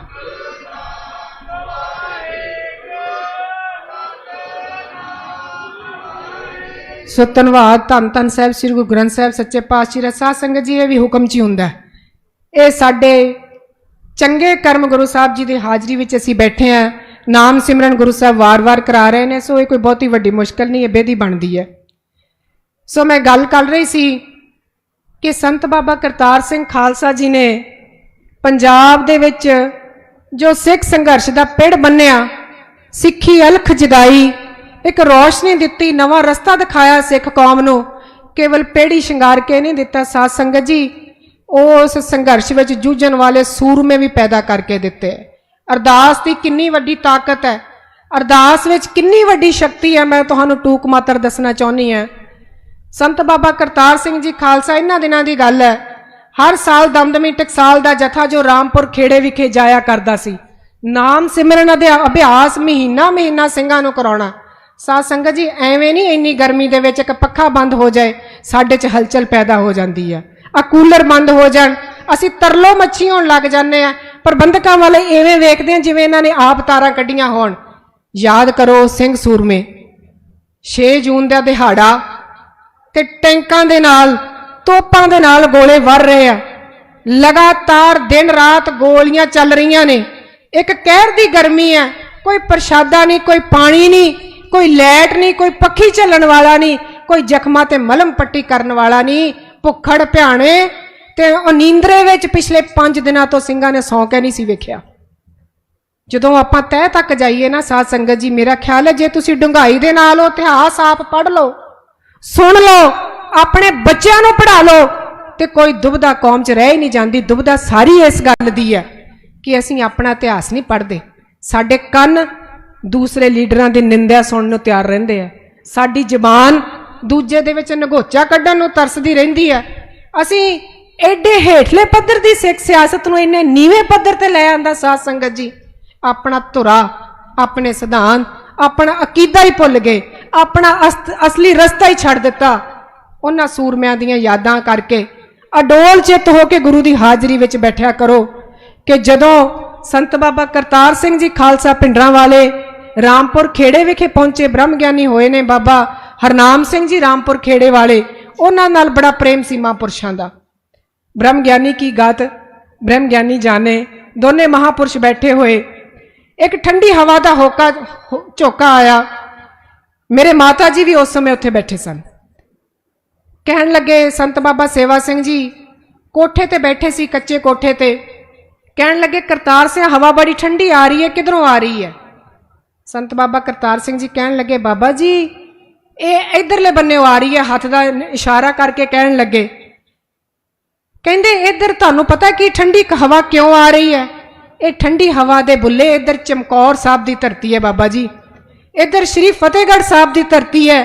ਸੋ ਧੰਨਵਾਦ ਧੰਨ ਧੰਨ ਸਾਹਿਬ, ਸ੍ਰੀ ਗੁਰੂ ਗ੍ਰੰਥ ਸਾਹਿਬ, ਸੱਚੇ ਪਾਤਸ਼ਾਹ ਦਾ ਸੰਗਤ ਜੀ, ਇਹ ਵੀ ਹੁਕਮ ਚ ਹੀ ਹੁੰਦਾ ਇਹ ਸਾਡੇ ਚੰਗੇ ਕਰਮ ਗੁਰੂ ਸਾਹਿਬ ਜੀ ਦੀ ਹਾਜ਼ਰੀ ਵਿੱਚ ਅਸੀਂ ਬੈਠੇ ਆ ਨਾਮ ਸਿਮਰਨ ਗੁਰੂ ਸਾਹਿਬ ਵਾਰ-ਵਾਰ ਕਰਾ ਰਹੇ ਨੇ, ਸੋ ਇਹ ਕੋਈ ਬਹੁਤੀ ਵੱਡੀ ਮੁਸ਼ਕਲ ਨਹੀਂ ਹੈ ਬੇਦੀ ਬਣਦੀ ਹੈ। ਸੋ ਮੈਂ ਗੱਲ ਕਰ ਰਹੀ ਸੀ ਕਿ ਸੰਤ ਬਾਬਾ ਕਰਤਾਰ ਸਿੰਘ ਖਾਲਸਾ ਜੀ ਨੇ ਪੰਜਾਬ ਦੇ ਵਿੱਚ ਜੋ ਸਿੱਖ ਸੰਘਰਸ਼ ਦਾ ਪਿੜ ਬੰਨਿਆ, ਸਿੱਖੀ ਅਲਖ ਜਗਾਈ ਇੱਕ ਰੋਸ਼ਨੀ ਦਿੱਤੀ, ਨਵਾਂ ਰਸਤਾ ਦਿਖਾਇਆ ਸਿੱਖ ਕੌਮ ਨੂੰ। ਕੇਵਲ ਪੇੜੀ ਸ਼ਿੰਗਾਰ ਕੇ ਨਹੀਂ ਦਿੱਤਾ, ਸਾਧ ਸੰਗਤ ਜੀ ਉਸ ਸੰਘਰਸ਼ ਵਿੱਚ ਜੂਝਣ ਵਾਲੇ ਸੂਰਮੇ ਵੀ ਪੈਦਾ ਕਰਕੇ ਦਿੱਤੇ। ਅਰਦਾਸ ਦੀ ਕਿੰਨੀ ਵੱਡੀ ਤਾਕਤ ਹੈ। ਅਰਦਾਸ ਵਿੱਚ ਕਿੰਨੀ ਵੱਡੀ ਸ਼ਕਤੀ ਹੈ, ਮੈਂ ਤੁਹਾਨੂੰ ਟੂਕ ਮਾਤਰ ਦੱਸਣਾ ਚਾਹੁੰਦੀ ਹਾਂ। ਸੰਤ ਬਾਬਾ ਕਰਤਾਰ ਸਿੰਘ ਜੀ ਖਾਲਸਾ ਇਹਨਾਂ ਦਿਨਾਂ ਦੀ ਗੱਲ ਹੈ। ਹਰ ਸਾਲ ਦਮਦਮੀ ਟਕਸਾਲ ਦਾ ਜਥਾ ਜੋ ਰਾਮਪੁਰ ਖੇੜੇ ਵਿਖੇ ਜਾਇਆ ਕਰਦਾ ਸੀ। ਨਾਮ ਸਿਮਰਨ ਦੇ ਅਭਿਆਸ ਮਹੀਨਾ ਮਹੀਨਾ ਸਿੰਘਾਂ ਨੂੰ ਕਰਾਉਣਾ। ਸਾਧ ਸੰਗਤ ਜੀ, ਐਵੇਂ ਨਹੀਂ ਇੰਨੀ ਗਰਮੀ ਦੇ ਵਿੱਚ ਇੱਕ ਪੱਖਾ ਬੰਦ ਹੋ ਜਾਏ, ਸਾਡੇ 'ਚ ਹਲਚਲ ਪੈਦਾ ਹੋ ਜਾਂਦੀ ਹੈ ਆ ਕੂਲਰ ਬੰਦ ਹੋ ਜਾਣ, ਅਸੀਂ ਤਰਲੋ ਮੱਛੀ ਹੋਣ ਲੱਗ ਜਾਂਦੇ ਆ। ਪ੍ਰਬੰਧਕਾਂ ਵਾਲੇ ਐਵੇਂ ਵੇਖਦੇ ਆ ਜਿਵੇਂ ਇਹਨਾਂ ਨੇ ਆਪ ਤਾਰਾਂ ਕੱਢੀਆਂ ਹੋਣ। ਯਾਦ ਕਰੋ ਸਿੰਘ ਸੂਰਮੇ 6 ਜੂਨ ਦਾ ਦਿਹਾੜਾ ਤੇ ਟੈਂਕਾਂ ਦੇ ਨਾਲ, ਤੋਪਾਂ ਦੇ ਨਾਲ ਗੋਲੇ ਵਰ ਰਹੇ ਆ। ਲਗਾਤਾਰ ਦਿਨ ਰਾਤ ਗੋਲੀਆਂ ਚੱਲ ਰਹੀਆਂ ਨੇ। ਇੱਕ ਕਹਿਰ ਦੀ ਗਰਮੀ ਹੈ ਕੋਈ ਪ੍ਰਸ਼ਾਦਾ ਨਹੀਂ, ਕੋਈ ਪਾਣੀ ਨਹੀਂ। ਕੋਈ ਲੈਟ ਨਹੀਂ, ਕੋਈ ਪੱਖੀ ਚੱਲਣ ਵਾਲਾ ਨਹੀਂ, ਕੋਈ ਜ਼ਖਮਾਂ ਤੇ ਮਲਮ ਪੱਟੀ ਕਰਨ ਵਾਲਾ ਨਹੀਂ। ਭੁੱਖੜ ਭਿਆਣੇ ਤੇ ਉਹ ਨੀਂਦਰੇ ਵਿੱਚ ਪਿਛਲੇ 5 ਦਿਨਾਂ ਤੋਂ ਸਿੰਘਾਂ ਨੇ ਸੌਂ ਕੇ ਨਹੀਂ ਸੀ ਵੇਖਿਆ। ਜਦੋਂ ਆਪਾਂ ਤਹਿ ਤੱਕ ਜਾਈਏ ਨਾ, ਸਾਧ ਸੰਗਤ ਜੀ, ਮੇਰਾ ਖਿਆਲ ਹੈ ਜੇ ਤੁਸੀਂ ਡੁੰਗਾਈ ਦੇ ਨਾਲ ਉਹ ਇਤਿਹਾਸ ਆਪ ਪੜ੍ਹ ਲਓ, ਸੁਣ ਲਓ, ਆਪਣੇ ਬੱਚਿਆਂ ਨੂੰ ਪੜ੍ਹਾ ਲਓ, ਤੇ ਕੋਈ ਦੁਬਦਾ ਕੌਮ 'ਚ ਰਹਿ ਹੀ ਨਹੀਂ ਜਾਂਦੀ। ਦੁਬਦਾ ਸਾਰੀ ਇਸ ਗੱਲ ਦੀ ਹੈ ਕਿ ਅਸੀਂ ਆਪਣਾ ਇਤਿਹਾਸ ਨਹੀਂ ਪੜ੍ਹਦੇ। ਸਾਡੇ ਕੰਨ ਦੂਸਰੇ ਲੀਡਰਾਂ ਦੀ ਨਿੰਦਿਆ ਸੁਣਨ ਨੂੰ ਤਿਆਰ ਰਹਿੰਦੇ ਆ। ਸਾਡੀ ਜ਼ਬਾਨ ਦੂਜੇ ਦੇ ਵਿੱਚ ਨਗੋਚਾ ਕੱਢਣ ਨੂੰ ਤਰਸਦੀ ਰਹਿੰਦੀ ਹੈ ਅਸੀਂ ਐਡੇ ਹੇਠਲੇ ਪੱਧਰ ਦੀ ਸਿੱਖ ਸਿਆਸਤ ਨੂੰ ਇੰਨੇ ਨੀਵੇਂ ਪੱਧਰ ਤੇ ਲੈ ਆਂਦਾ ਸਾਧ ਸੰਗਤ ਜੀ। ਆਪਣਾ ਧੁਰਾ, ਆਪਣੇ ਸਿਧਾਂਤ, ਆਪਣਾ ਅਕੀਦਾ ਹੀ ਭੁੱਲ ਗਏ, ਆਪਣਾ ਅਸਤ- ਅਸਲੀ ਰਸਤਾ ਹੀ ਛੱਡ ਦਿੱਤਾ। ਉਹਨਾਂ ਸੂਰਮਿਆਂ ਦੀਆਂ ਯਾਦਾਂ ਕਰਕੇ ਅਡੋਲ ਚਿੱਤ ਹੋ ਕੇ ਗੁਰੂ ਦੀ ਹਾਜ਼ਰੀ ਵਿੱਚ ਬੈਠਿਆ ਕਰੋ ਕਿ ਜਦੋਂ ਸੰਤ ਬਾਬਾ ਕਰਤਾਰ ਸਿੰਘ ਜੀ ਖਾਲਸਾ ਪਿੰਡਰਾਂ ਵਾਲੇ ਰਾਮਪੁਰ ਖੇੜੇ ਵਿਖੇ ਪਹੁੰਚੇ ਬ੍ਰਹਮ ਗਿਆਨੀ ਹੋਏ ਨੇ ਬਾਬਾ ਹਰਨਾਮ ਸਿੰਘ ਜੀ ਰਾਮਪੁਰ ਖੇੜੇ ਵਾਲੇ। ਉਹਨਾਂ ਨਾਲ ਬੜਾ ਪ੍ਰੇਮ ਸੀ ਮਹਾਂਪੁਰਸ਼ਾਂ ਦਾ। ਬ੍ਰਹਮ ਗਿਆਨੀ ਕੀ ਗਤ? ਬ੍ਰਹਮ ਗਿਆਨੀ ਜਾਣੇ, ਦੋਨੇ ਮਹਾਪੁਰਸ਼ ਬੈਠੇ ਹੋਏ। ਇੱਕ ਠੰਡੀ ਹਵਾ ਦਾ ਹੋਕਾ, ਹੋ- ਝੋਕਾ ਆਇਆ। ਮੇਰੇ ਮਾਤਾ ਜੀ ਵੀ ਉਸ ਸਮੇਂ ਉੱਥੇ ਬੈਠੇ ਸਨ। ਕਹਿਣ ਲੱਗੇ, ਸੰਤ ਬਾਬਾ ਸੇਵਾ ਸਿੰਘ ਜੀ, ਕੋਠੇ ਤੇ ਬੈਠੇ ਸੀ ਕੱਚੇ ਕੋਠੇ ਤੇ। ਕਹਿਣ ਲੱਗੇ, ਕਰਤਾਰ ਸਿੰਘ, ਹਵਾ ਬੜੀ ਠੰਡੀ ਆ ਰਹੀ ਹੈ, ਕਿਧਰੋਂ ਆ ਰਹੀ ਹੈ? ਸੰਤ ਬਾਬਾ ਕਰਤਾਰ ਸਿੰਘ ਜੀ ਕਹਿਣ ਲੱਗੇ, ਬਾਬਾ ਜੀ, ਇਹ ਇਧਰਲੇ ਬੰਨੇੋਂ ਆ ਰਹੀ ਹੈ, ਹੱਥ ਦਾ ਇਸ਼ਾਰਾ ਕਰਕੇ ਕਹਿਣ ਲੱਗੇ। ਕਹਿੰਦੇ, ਇੱਧਰ ਤੁਹਾਨੂੰ ਪਤਾ ਕੀ ਠੰਡੀ ਹਵਾ ਕਿਉਂ ਆ ਰਹੀ ਹੈ? ਇਹ ਠੰਡੀ ਹਵਾ ਦੇ ਬੁੱਲੇ ਇੱਧਰ ਚਮਕੌਰ ਸਾਹਿਬ ਦੀ ਧਰਤੀ ਹੈ, ਬਾਬਾ ਜੀ। ਇੱਧਰ ਸ਼੍ਰੀ ਫਤਿਹਗੜ੍ਹ ਸਾਹਿਬ ਦੀ ਧਰਤੀ ਹੈ,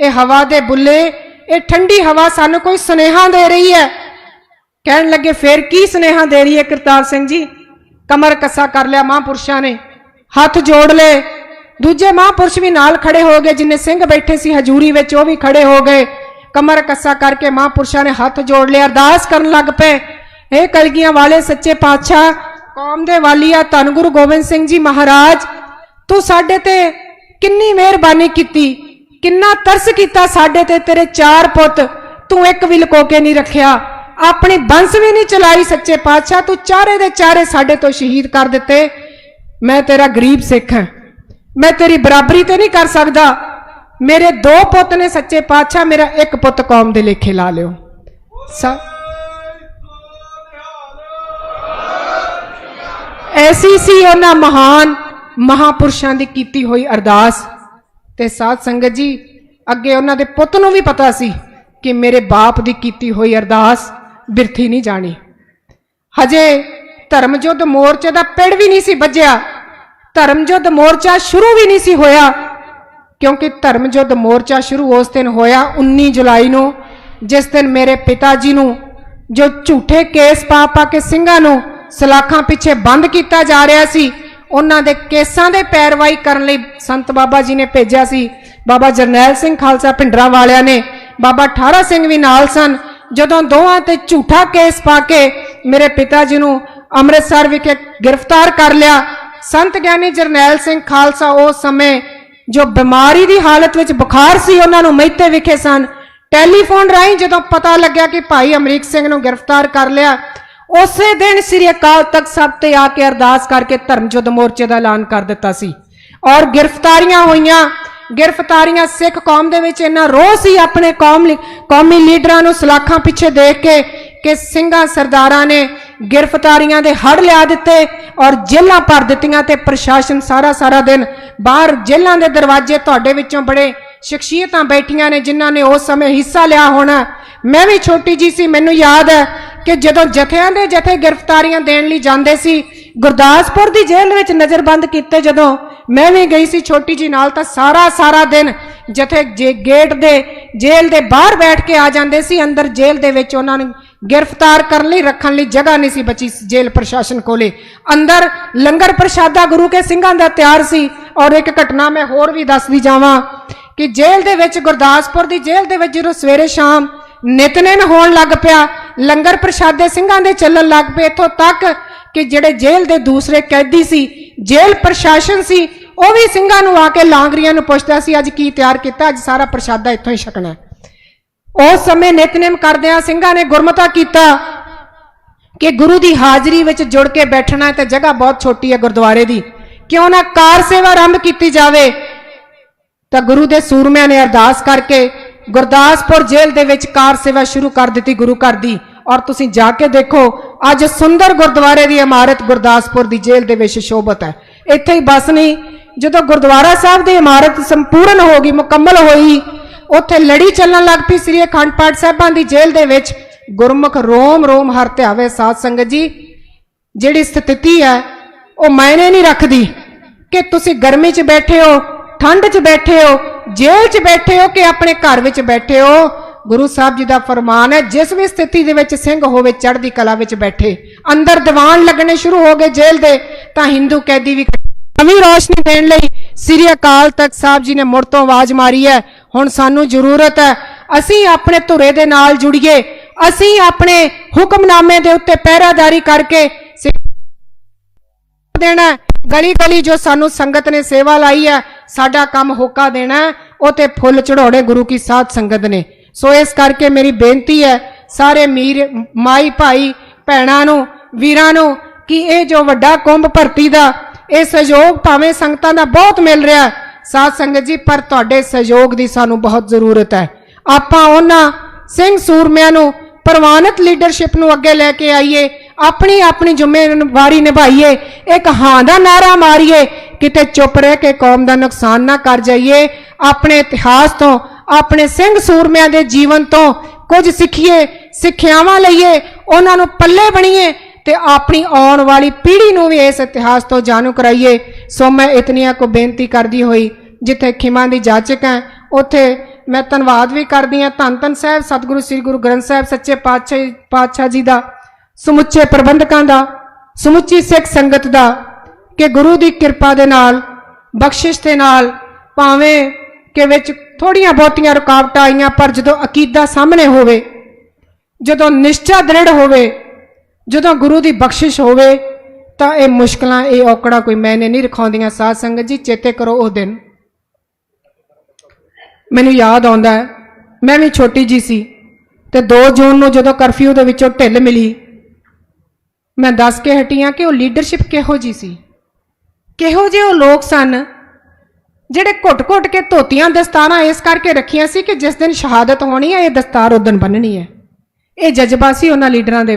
ਇਹ ਹਵਾ ਦੇ ਬੁੱਲੇ, ਇਹ ਠੰਡੀ ਹਵਾ ਸਾਨੂੰ ਕੋਈ ਸੁਨੇਹਾ ਦੇ ਰਹੀ ਹੈ। ਕਹਿਣ ਲੱਗੇ, ਫੇਰ ਕੀ ਸੁਨੇਹਾ ਦੇ ਰਹੀ ਹੈ ਕਰਤਾਰ ਸਿੰਘ ਜੀ? ਕਮਰ ਕੱਸਾ ਕਰ ਲਿਆ ਮਹਾਂਪੁਰਸ਼ਾਂ ਨੇ, ਹੱਥ ਜੋੜ ਲਏ ਦੂਜੇ ਮਹਾਂਪੁਰਸ਼ ਵੀ ਨਾਲ ਖੜੇ ਹੋ ਗਏ, ਜਿੰਨੇ ਸਿੰਘ ਬੈਠੇ ਸੀ ਹਜੂਰੀ ਵਿੱਚ, ਉਹ ਵੀ ਖੜੇ ਹੋ ਗਏ। ਕਮਰ ਕੱਸਾ ਕਰਕੇ ਮਹਾਂਪੁਰਸ਼ਾਂ ਨੇ ਹੱਥ ਜੋੜ ਲਿਆ, ਅਰਦਾਸ ਕਰਨ ਲੱਗ ਪਏ। ਇਹ ਕਲਗੀਆਂ ਵਾਲੇ ਸੱਚੇ ਪਾਤਸ਼ਾਹ, ਕੌਮ ਦੇ ਵਾਲੀਆ, ਧੰਨ ਗੁਰੂ ਗੋਬਿੰਦ ਸਿੰਘ ਜੀ ਮਹਾਰਾਜ, ਤੂੰ ਸਾਡੇ ਤੇ ਕਿੰਨੀ ਮਿਹਰਬਾਨੀ ਕੀਤੀ, ਕਿੰਨਾ ਤਰਸ ਕੀਤਾ ਸਾਡੇ ਤੇ ਤੇਰੇ ਚਾਰ ਪੁੱਤ, ਤੂੰ ਇੱਕ ਵੀ ਲੁਕੋ ਕੇ ਨਹੀਂ ਰੱਖਿਆ। ਆਪਣੀ ਬੰਸ ਵੀ ਨਹੀਂ ਚਲਾਈ ਸੱਚੇ ਪਾਤਸ਼ਾਹ, ਤੂੰ ਚਾਰੇ ਦੇ ਚਾਰੇ ਸਾਡੇ ਤੋਂ ਸ਼ਹੀਦ ਕਰ ਦਿੱਤੇ। ਮੈਂ ਤੇਰਾ ਗਰੀਬ ਸਿੱਖ ਹਾਂ। ਮੈਂ ਤੇਰੀ ਬਰਾਬਰੀ ਤੇ ਨਹੀਂ ਕਰ ਸਕਦਾ। ਮੇਰੇ ਦੋ ਪੁੱਤ ਨੇ ਸੱਚੇ ਪਾਤਸ਼ਾਹ ਮੇਰਾ ਇੱਕ ਪੁੱਤ ਕੌਮ ਦੇ ਲੇਖੇ ਲਾ ਲਿਓ। ਸਾ ਐਸੀ ਸੀ ਉਹਨਾਂ ਮਹਾਨ ਮਹਾਪੁਰਸ਼ਾਂ ਦੀ ਕੀਤੀ ਹੋਈ ਅਰਦਾਸ। ਤੇ ਸਾਧ ਸੰਗਤ ਜੀ, ਅੱਗੇ ਉਹਨਾਂ ਦੇ ਪੁੱਤ ਨੂੰ ਵੀ ਪਤਾ ਸੀ ਕਿ ਮੇਰੇ ਬਾਪ ਦੀ ਕੀਤੀ ਹੋਈ ਅਰਦਾਸ ਬਿਰਥੀ ਨਹੀਂ ਜਾਣੀ। ਹਜੇ ਧਰਮ ਯੁੱਧ ਮੋਰਚੇ ਦਾ ਪਿੜ ਵੀ ਨਹੀਂ ਸੀ ਵੱਜਿਆ। ਧਰਮ ਯੁੱਧ ਮੋਰਚਾ ਸ਼ੁਰੂ ਵੀ ਨਹੀਂ ਸੀ ਹੋਇਆ। ਕਿਉਂਕਿ ਧਰਮ ਯੁੱਧ ਮੋਰਚਾ ਸ਼ੁਰੂ ਉਸ ਦਿਨ ਹੋਇਆ 19 ਜੁਲਾਈ ਨੂੰ, ਜਿਸ ਦਿਨ ਮੇਰੇ ਪਿਤਾ ਜੀ ਨੂੰ, ਜੋ ਝੂਠੇ ਕੇਸ ਪਾ ਪਾ ਕੇ ਸਿੰਘਾਂ ਨੂੰ ਸਲਾਖਾਂ ਪਿੱਛੇ ਬੰਦ ਕੀਤਾ ਜਾ ਰਿਹਾ ਸੀ, ਉਹਨਾਂ ਦੇ ਕੇਸਾਂ ਦੇ ਪੈਰਵਾਈ ਕਰਨ ਲਈ ਸੰਤ ਬਾਬਾ ਜੀ ਨੇ ਭੇਜਿਆ ਸੀ। ਬਾਬਾ ਜਰਨੈਲ ਸਿੰਘ ਖਾਲਸਾ ਭਿੰਡਰਾਂ ਵਾਲਿਆਂ ਨੇ, ਬਾਬਾ ਠਾਰਾ ਸਿੰਘ ਵੀ ਨਾਲ ਸਨ। ਜਦੋਂ ਦੋਵਾਂ ਤੇ ਝੂਠਾ ਕੇਸ ਪਾ ਕੇ ਮੇਰੇ ਪਿਤਾ ਜੀ ਨੂੰ ਅੰਮ੍ਰਿਤਸਰ ਵਿਖੇ ਗ੍ਰਿਫਤਾਰ ਕਰ ਲਿਆ ਸੰਤ ਗਿਆਨੀ ਜਰਨੈਲ ਸਿੰਘ ਖਾਲਸਾ ਉਸ ਸਮੇਂ ਜੋ ਬਿਮਾਰੀ ਦੀ ਹਾਲਤ ਵਿੱਚ ਬੁਖਾਰ ਸੀ, ਉਹਨਾਂ ਨੂੰ ਮਹਿਤੇ ਵਿਖੇ ਸਨ। ਟੈਲੀਫੋਨ ਰਾਹੀਂ ਜਦੋਂ ਪਤਾ ਲੱਗਿਆ ਕਿ ਭਾਈ ਅਮਰੀਕ ਸਿੰਘ ਨੂੰ ਗ੍ਰਿਫਤਾਰ ਕਰ ਲਿਆ, ਉਸੇ ਦਿਨ ਸ੍ਰੀ ਅਕਾਲ ਤਖਤ ਸਾਹਿਬ ਤੇ ਆ ਕੇ ਅਰਦਾਸ ਕਰਕੇ ਧਰਮ ਯੁੱਧ ਮੋਰਚੇ ਦਾ ਐਲਾਨ ਕਰ ਦਿੱਤਾ ਸੀ। ਔਰ ਗ੍ਰਿਫਤਾਰੀਆਂ ਹੋਈਆਂ। ਗ੍ਰਿਫਤਾਰੀਆਂ ਸਿੱਖ ਕੌਮ ਦੇ ਵਿੱਚ ਇੰਨਾ ਰੋਹ ਸੀ ਆਪਣੇ ਕੌਮ ਲਈ ਕੌਮੀ ਲੀਡਰਾਂ ਨੂੰ ਸਲਾਖਾਂ ਪਿੱਛੇ ਦੇਖ ਕੇ ਕਿ ਸਿੰਘਾਂ ਸਰਦਾਰਾਂ ਨੇ ਗ੍ਰਿਫਤਾਰੀਆਂ ਦੇ ਹੜ ਲਿਆ ਦਿੱਤੇ ਔਰ ਜੇਲ੍ਹਾਂ ਭਰ ਦਿੱਤੀਆਂ ਤੇ ਪ੍ਰਸ਼ਾਸਨ ਸਾਰਾ ਸਾਰਾ ਦਿਨ ਬਾਹਰ ਜੇਲ੍ਹਾਂ ਦੇ ਦਰਵਾਜ਼ੇ ਤੁਹਾਡੇ ਵਿੱਚੋਂ ਬੜੇ ਸ਼ਖਸੀਅਤਾਂ ਬੈਠੀਆਂ ਨੇ ਜਿਨ੍ਹਾਂ ਨੇ ਉਸ ਸਮੇਂ ਹਿੱਸਾ ਲਿਆ ਹੋਣਾ। ਮੈਂ ਵੀ ਛੋਟੀ ਜੀ ਸੀ, ਮੈਨੂੰ ਯਾਦ ਹੈ ਕਿ ਜਦੋਂ ਜਥਿਆਂ ਦੇ ਜਥੇ ਗ੍ਰਿਫਤਾਰੀਆਂ ਦੇਣ ਲਈ ਜਾਂਦੇ ਸੀ, ਗੁਰਦਾਸਪੁਰ ਦੀ ਜੇਲ੍ਹ ਵਿੱਚ ਨਜ਼ਰਬੰਦ ਕੀਤੇ ਜਦੋਂ ਮੈਂ ਵੀ ਗਈ ਸੀ ਛੋਟੀ ਜੀ ਨਾਲ ਤਾਂ ਸਾਰਾ ਸਾਰਾ ਦਿਨ ਜਥੇ ਗੇਟ ਦੇ ਜੇਲ੍ਹ ਦੇ ਬਾਹਰ ਬੈਠ ਕੇ ਆ ਜਾਂਦੇ ਸੀ, ਅੰਦਰ ਜੇਲ੍ਹ ਦੇ ਵਿੱਚ ਉਹਨਾਂ ਨੂੰ ਗ੍ਰਿਫਤਾਰ ਕਰਨ ਲਈ, ਰੱਖਣ ਲਈ ਜਗ੍ਹਾ ਨਹੀਂ ਸੀ ਬਚੀ ਜੇਲ੍ਹ ਪ੍ਰਸ਼ਾਸਨ ਕੋਲੇ। ਅੰਦਰ ਲੰਗਰ ਪ੍ਰਸ਼ਾਦਾ ਗੁਰੂ ਕੇ ਸਿੰਘਾਂ ਦਾ ਤਿਆਰ ਸੀ ਔਰ ਇੱਕ ਘਟਨਾ ਮੈਂ ਹੋਰ ਵੀ ਦੱਸਦੀ ਜਾਵਾਂ ਕਿ ਜੇਲ੍ਹ ਦੇ ਵਿੱਚ ਗੁਰਦਾਸਪੁਰ ਦੀ ਜੇਲ੍ਹ ਦੇ ਵਿੱਚ ਜਦੋਂ ਸਵੇਰੇ ਸ਼ਾਮ ਨਿਤਨੇਮ ਹੋਣ ਲੱਗ ਪਿਆ, ਲੰਗਰ ਪ੍ਰਸ਼ਾਦੇ ਸਿੰਘਾਂ ਦੇ ਚੱਲਣ ਲੱਗ ਪਏ, ਇੱਥੋਂ ਤੱਕ ਕਿ ਜਿਹੜੇ ਜੇਲ੍ਹ ਦੇ ਦੂਸਰੇ ਕੈਦੀ ਸੀ, ਜੇਲ੍ਹ ਪ੍ਰਸ਼ਾਸਨ ਸੀ, ਉਹ ਵੀ ਸਿੰਘਾਂ ਨੂੰ ਆ ਕੇ ਲਾਂਗਰੀਆਂ ਨੂੰ ਪੁੱਛਦਾ ਸੀ, ਅੱਜ ਕੀ ਤਿਆਰ ਕੀਤਾ, ਅੱਜ ਸਾਰਾ ਪ੍ਰਸ਼ਾਦਾ ਇੱਥੋਂ ਹੀ ਛਕਣਾ ਉਸ ਸਮੇਂ ਨਿਤਨੇਮ ਕਰਦਿਆਂ ਸਿੰਘਾਂ ਨੇ ਗੁਰਮਤਾ ਕੀਤਾ ਕਿ ਗੁਰੂ ਦੀ ਹਾਜ਼ਰੀ ਵਿੱਚ ਜੁੜ ਕੇ ਬੈਠਣਾ ਹੈ ਤੇ ਜਗ੍ਹਾ ਬਹੁਤ ਛੋਟੀ ਹੈ ਗੁਰਦੁਆਰੇ ਦੀ। ਕਿਉਂ ਨਾ ਕਾਰ ਸੇਵਾ ਆਰੰਭ ਕੀਤੀ ਜਾਵੇ। ਤਾਂ ਗੁਰੂ ਦੇ ਸੂਰਮਿਆਂ ਨੇ ਅਰਦਾਸ ਕਰਕੇ ਗੁਰਦਾਸਪੁਰ ਜੇਲ੍ਹ ਦੇ ਵਿੱਚ ਕਾਰ ਸੇਵਾ ਸ਼ੁਰੂ ਕਰ ਦਿੱਤੀ ਗੁਰੂ ਘਰ ਦੀ। ਔਰ ਤੁਸੀਂ ਜਾ ਕੇ ਦੇਖੋ, ਅੱਜ ਸੁੰਦਰ ਗੁਰਦੁਆਰੇ ਦੀ ਇਮਾਰਤ ਗੁਰਦਾਸਪੁਰ ਦੀ ਜੇਲ੍ਹ ਦੇ ਵਿੱਚ ਸ਼ੋਭਤ ਹੈ। ਇੱਥੇ ਹੀ ਬਸ ਨਹੀਂ, ਜਦੋਂ ਗੁਰਦੁਆਰਾ ਸਾਹਿਬ ਦੀ ਇਮਾਰਤ ਸੰਪੂਰਨ ਹੋ ਗਈ, ਮੁਕੰਮਲ ਹੋਈ ਉੱਥੇ ਲੜੀ ਚੱਲਣ ਲੱਗ ਪਈ ਸ੍ਰੀ ਅਖੰਡ ਪਾਠ ਸਾਹਿਬਾਂ ਦੀ ਜੇਲ੍ਹ ਦੇ ਵਿੱਚ। ਗੁਰਮੁਖ ਰੋਮ ਰੋਮ ਹਰ ਧਿਆਵੇ ਸਾਧ ਸੰਗਤ ਜੀ। ਜਿਹੜੀ ਸਥਿਤੀ ਹੈ, ਉਹ ਮਾਇਨੇ ਨਹੀਂ ਰੱਖਦੀ ਕਿ ਤੁਸੀਂ ਗਰਮੀ 'ਚ ਬੈਠੇ ਹੋ, ਠੰਡ 'ਚ ਬੈਠੇ ਹੋ, ਜੇਲ੍ਹ 'ਚ ਬੈਠੇ ਹੋ ਕਿ ਆਪਣੇ ਘਰ ਵਿੱਚ ਬੈਠੇ ਹੋ। ਗੁਰੂ ਸਾਹਿਬ ਜੀ ਦਾ ਫਰਮਾਨ ਹੈ, ਜਿਸ ਵੀ ਸਥਿਤੀ ਦੇ ਵਿੱਚ ਸਿੰਘ ਹੋਵੇ, ਚੜ੍ਹਦੀ ਕਲਾ ਵਿੱਚ ਬੈਠੇ। ਅੰਦਰ ਦੀਵਾਨ ਲੱਗਣੇ ਸ਼ੁਰੂ ਹੋ ਗਏ ਜੇਲ੍ਹ ਦੇ, ਤਾਂ ਹਿੰਦੂ ਕੈਦੀ ਵੀ ਨਵੀਂ ਰੋਸ਼ਨੀ ਦੇਣ ਲਈ ਸ੍ਰੀ ਅਕਾਲ ਤਖਤ ਸਾਹਿਬ ਜੀ ਨੇ ਮੁੜ ਤੋਂ ਆਵਾਜ਼ ਮਾਰੀ ਹੈ। ਹੁਣ ਸਾਨੂੰ ਜ਼ਰੂਰਤ ਹੈ ਅਸੀਂ ਆਪਣੇ ਧੁਰੇ ਦੇ ਨਾਲ ਜੁੜੀਏ ਅਸੀਂ ਆਪਣੇ ਹੁਕਮਨਾਮੇ ਦੇ ਉੱਤੇ ਪਹਿਰਾਦਾਰੀ ਕਰਕੇ ਦੇਣਾ ਗਲੀ ਗਲੀ ਜੋ ਸਾਨੂੰ ਸੰਗਤ ਨੇ ਸੇਵਾ ਲਾਈ ਹੈ ਸਾਡਾ ਕੰਮ ਹੋਕਾ ਦੇਣਾ ਉਹ ਤੇ ਫੁੱਲ ਚੜਾਉਣੇ ਗੁਰੂ ਕੀ ਸਾਧ ਸੰਗਤ ਨੇ। ਸੋ ਇਸ ਕਰਕੇ ਮੇਰੀ ਬੇਨਤੀ ਹੈ ਸਾਰੇ ਮੀਰ ਮਾਈ ਭਾਈ ਭੈਣਾਂ ਨੂੰ ਵੀਰਾਂ ਨੂੰ ਕਿ ਇਹ ਜੋ ਵੱਡਾ ਕੁੰਭ ਭਰਤੀ ਦਾ ਇਹ ਸਹਿਯੋਗ ਭਾਵੇਂ ਸੰਗਤਾਂ ਦਾ ਬਹੁਤ ਮਿਲ ਰਿਹਾ ਹੈ, ਸਾਧ ਸੰਗਤ ਜੀ, ਪਰ ਤੁਹਾਡੇ ਸਹਿਯੋਗ ਦੀ ਸਾਨੂੰ ਬਹੁਤ ਜ਼ਰੂਰਤ ਹੈ। ਆਪਾਂ ਉਹਨਾਂ ਸਿੰਘ ਸੂਰਮਿਆਂ ਨੂੰ, ਪ੍ਰਵਾਨਿਤ ਲੀਡਰਸ਼ਿਪ ਨੂੰ ਅੱਗੇ ਲੈ ਕੇ ਆਈਏ, ਆਪਣੀ ਆਪਣੀ ਜ਼ਿੰਮੇਵਾਰੀ ਨਿਭਾਈਏ, ਇੱਕ ਹਾਂ ਦਾ ਨਾਰਾ ਮਾਰੀਏ, ਕਿਤੇ ਚੁੱਪ ਰਹਿ ਕੇ ਕੌਮ ਦਾ ਨੁਕਸਾਨ ਨਾ ਕਰ ਜਾਈਏ, ਆਪਣੇ ਇਤਿਹਾਸ ਤੋਂ, ਆਪਣੇ ਸਿੰਘ ਸੂਰਮਿਆਂ ਦੇ ਜੀਵਨ ਤੋਂ ਕੁਝ ਸਿੱਖੀਏ, ਸਿੱਖਿਆਵਾਂ ਲਈਏ, ਉਹਨਾਂ ਨੂੰ ਪੱਲੇ ਬਣੀਏ ਤੇ ਆਪਣੀ ਆਉਣ ਵਾਲੀ ਪੀੜ੍ਹੀ ਨੂੰ ਵੀ ਇਸ ਇਤਿਹਾਸ ਤੋਂ ਜਾਣੂ ਕਰਾਈਏ। ਸੋ ਮੈਂ ਇਤਨੀਆਂ ਕੋ ਬੇਨਤੀ ਕਰਦੀ ਹੋਈ ਜਿੱਥੇ ਖਿਮਾਂ ਦੀ ਜਾਚਕ ਹੈ, ਉੱਥੇ ਮੈਂ ਧੰਨਵਾਦ ਵੀ ਕਰਦੀ ਹਾਂ ਧੰਨ ਧੰਨ ਸਾਹਿਬ, ਸਤਿਗੁਰੂ ਸ੍ਰੀ ਗੁਰੂ ਗ੍ਰੰਥ ਸਾਹਿਬ, ਸੱਚੇ ਪਾਤਸ਼ਾਹ ਪਾਤਸ਼ਾਹ ਜੀ ਦਾ, ਸਮੁੱਚੇ ਪ੍ਰਬੰਧਕਾਂ ਦਾ, ਸਮੁੱਚੀ ਸਿੱਖ ਸੰਗਤ ਦਾ, ਕਿ ਗੁਰੂ ਦੀ ਕਿਰਪਾ ਦੇ ਨਾਲ, ਬਖਸ਼ਿਸ਼ ਦੇ ਨਾਲ, ਭਾਵੇਂ ਕਿ ਵਿੱਚ ਥੋੜੀਆਂ ਬਹੁਤੀਆਂ ਰੁਕਾਵਟਾਂ ਆਈਆਂ, ਪਰ ਜਦੋਂ ਅਕੀਦਾ ਸਾਹਮਣੇ ਹੋਵੇ, ਜਦੋਂ ਨਿਸ਼ਚਾ ਦ੍ਰਿੜ ਹੋਵੇ, ਜਦੋਂ ਗੁਰੂ ਦੀ ਬਖਸ਼ਿਸ਼ ਹੋਵੇ, ਤਾਂ ਇਹ ਮੁਸ਼ਕਲਾਂ, ਇਹ ਔਕੜਾਂ ਕੋਈ ਮੈਨੇ ਨਹੀਂ ਰਖਾਉਂਦੀਆਂ ਸਾਧ ਸੰਗਤ ਜੀ, ਚੇਤੇ ਕਰੋ ਉਹ ਦਿਨ। ਮੈਨੂੰ ਯਾਦ ਆਉਂਦਾ ਹੈ। ਮੈਂ ਵੀ ਛੋਟੀ ਜੀ ਸੀ ਤੇ 2 ਜੂਨ ਨੂੰ ਜਦੋਂ ਕਰਫਿਊ ਦੇ ਵਿੱਚੋਂ ਢਿੱਲ ਮਿਲੀ, ਮੈਂ ਦੱਸ ਕੇ ਹਟੀਆਂ ਕਿ ਉਹ ਲੀਡਰਸ਼ਿਪ ਕਿਹੋ ਜੀ ਸੀ। ਕਿਹੋ ਜਿਹੇ ਉਹ ਲੋਕ ਸਨ ਜਿਹੜੇ ਘੁੱਟ-ਘੁੱਟ ਕੇ ਧੋਤੀਆਂ ਦਸਤਾਰਾਂ ਇਸ ਕਰਕੇ ਰੱਖੀਆਂ ਸੀ ਕਿ ਜਿਸ ਦਿਨ ਸ਼ਹਾਦਤ ਹੋਣੀ ਹੈ, ਇਹ ਦਸਤਾਰ ਉਸ ਦਿਨ ਬੰਨਣੀ ਹੈ। ਇਹ ਜਜ਼ਬਾ ਸੀ ਉਹਨਾਂ ਲੀਡਰਾਂ ਦੇ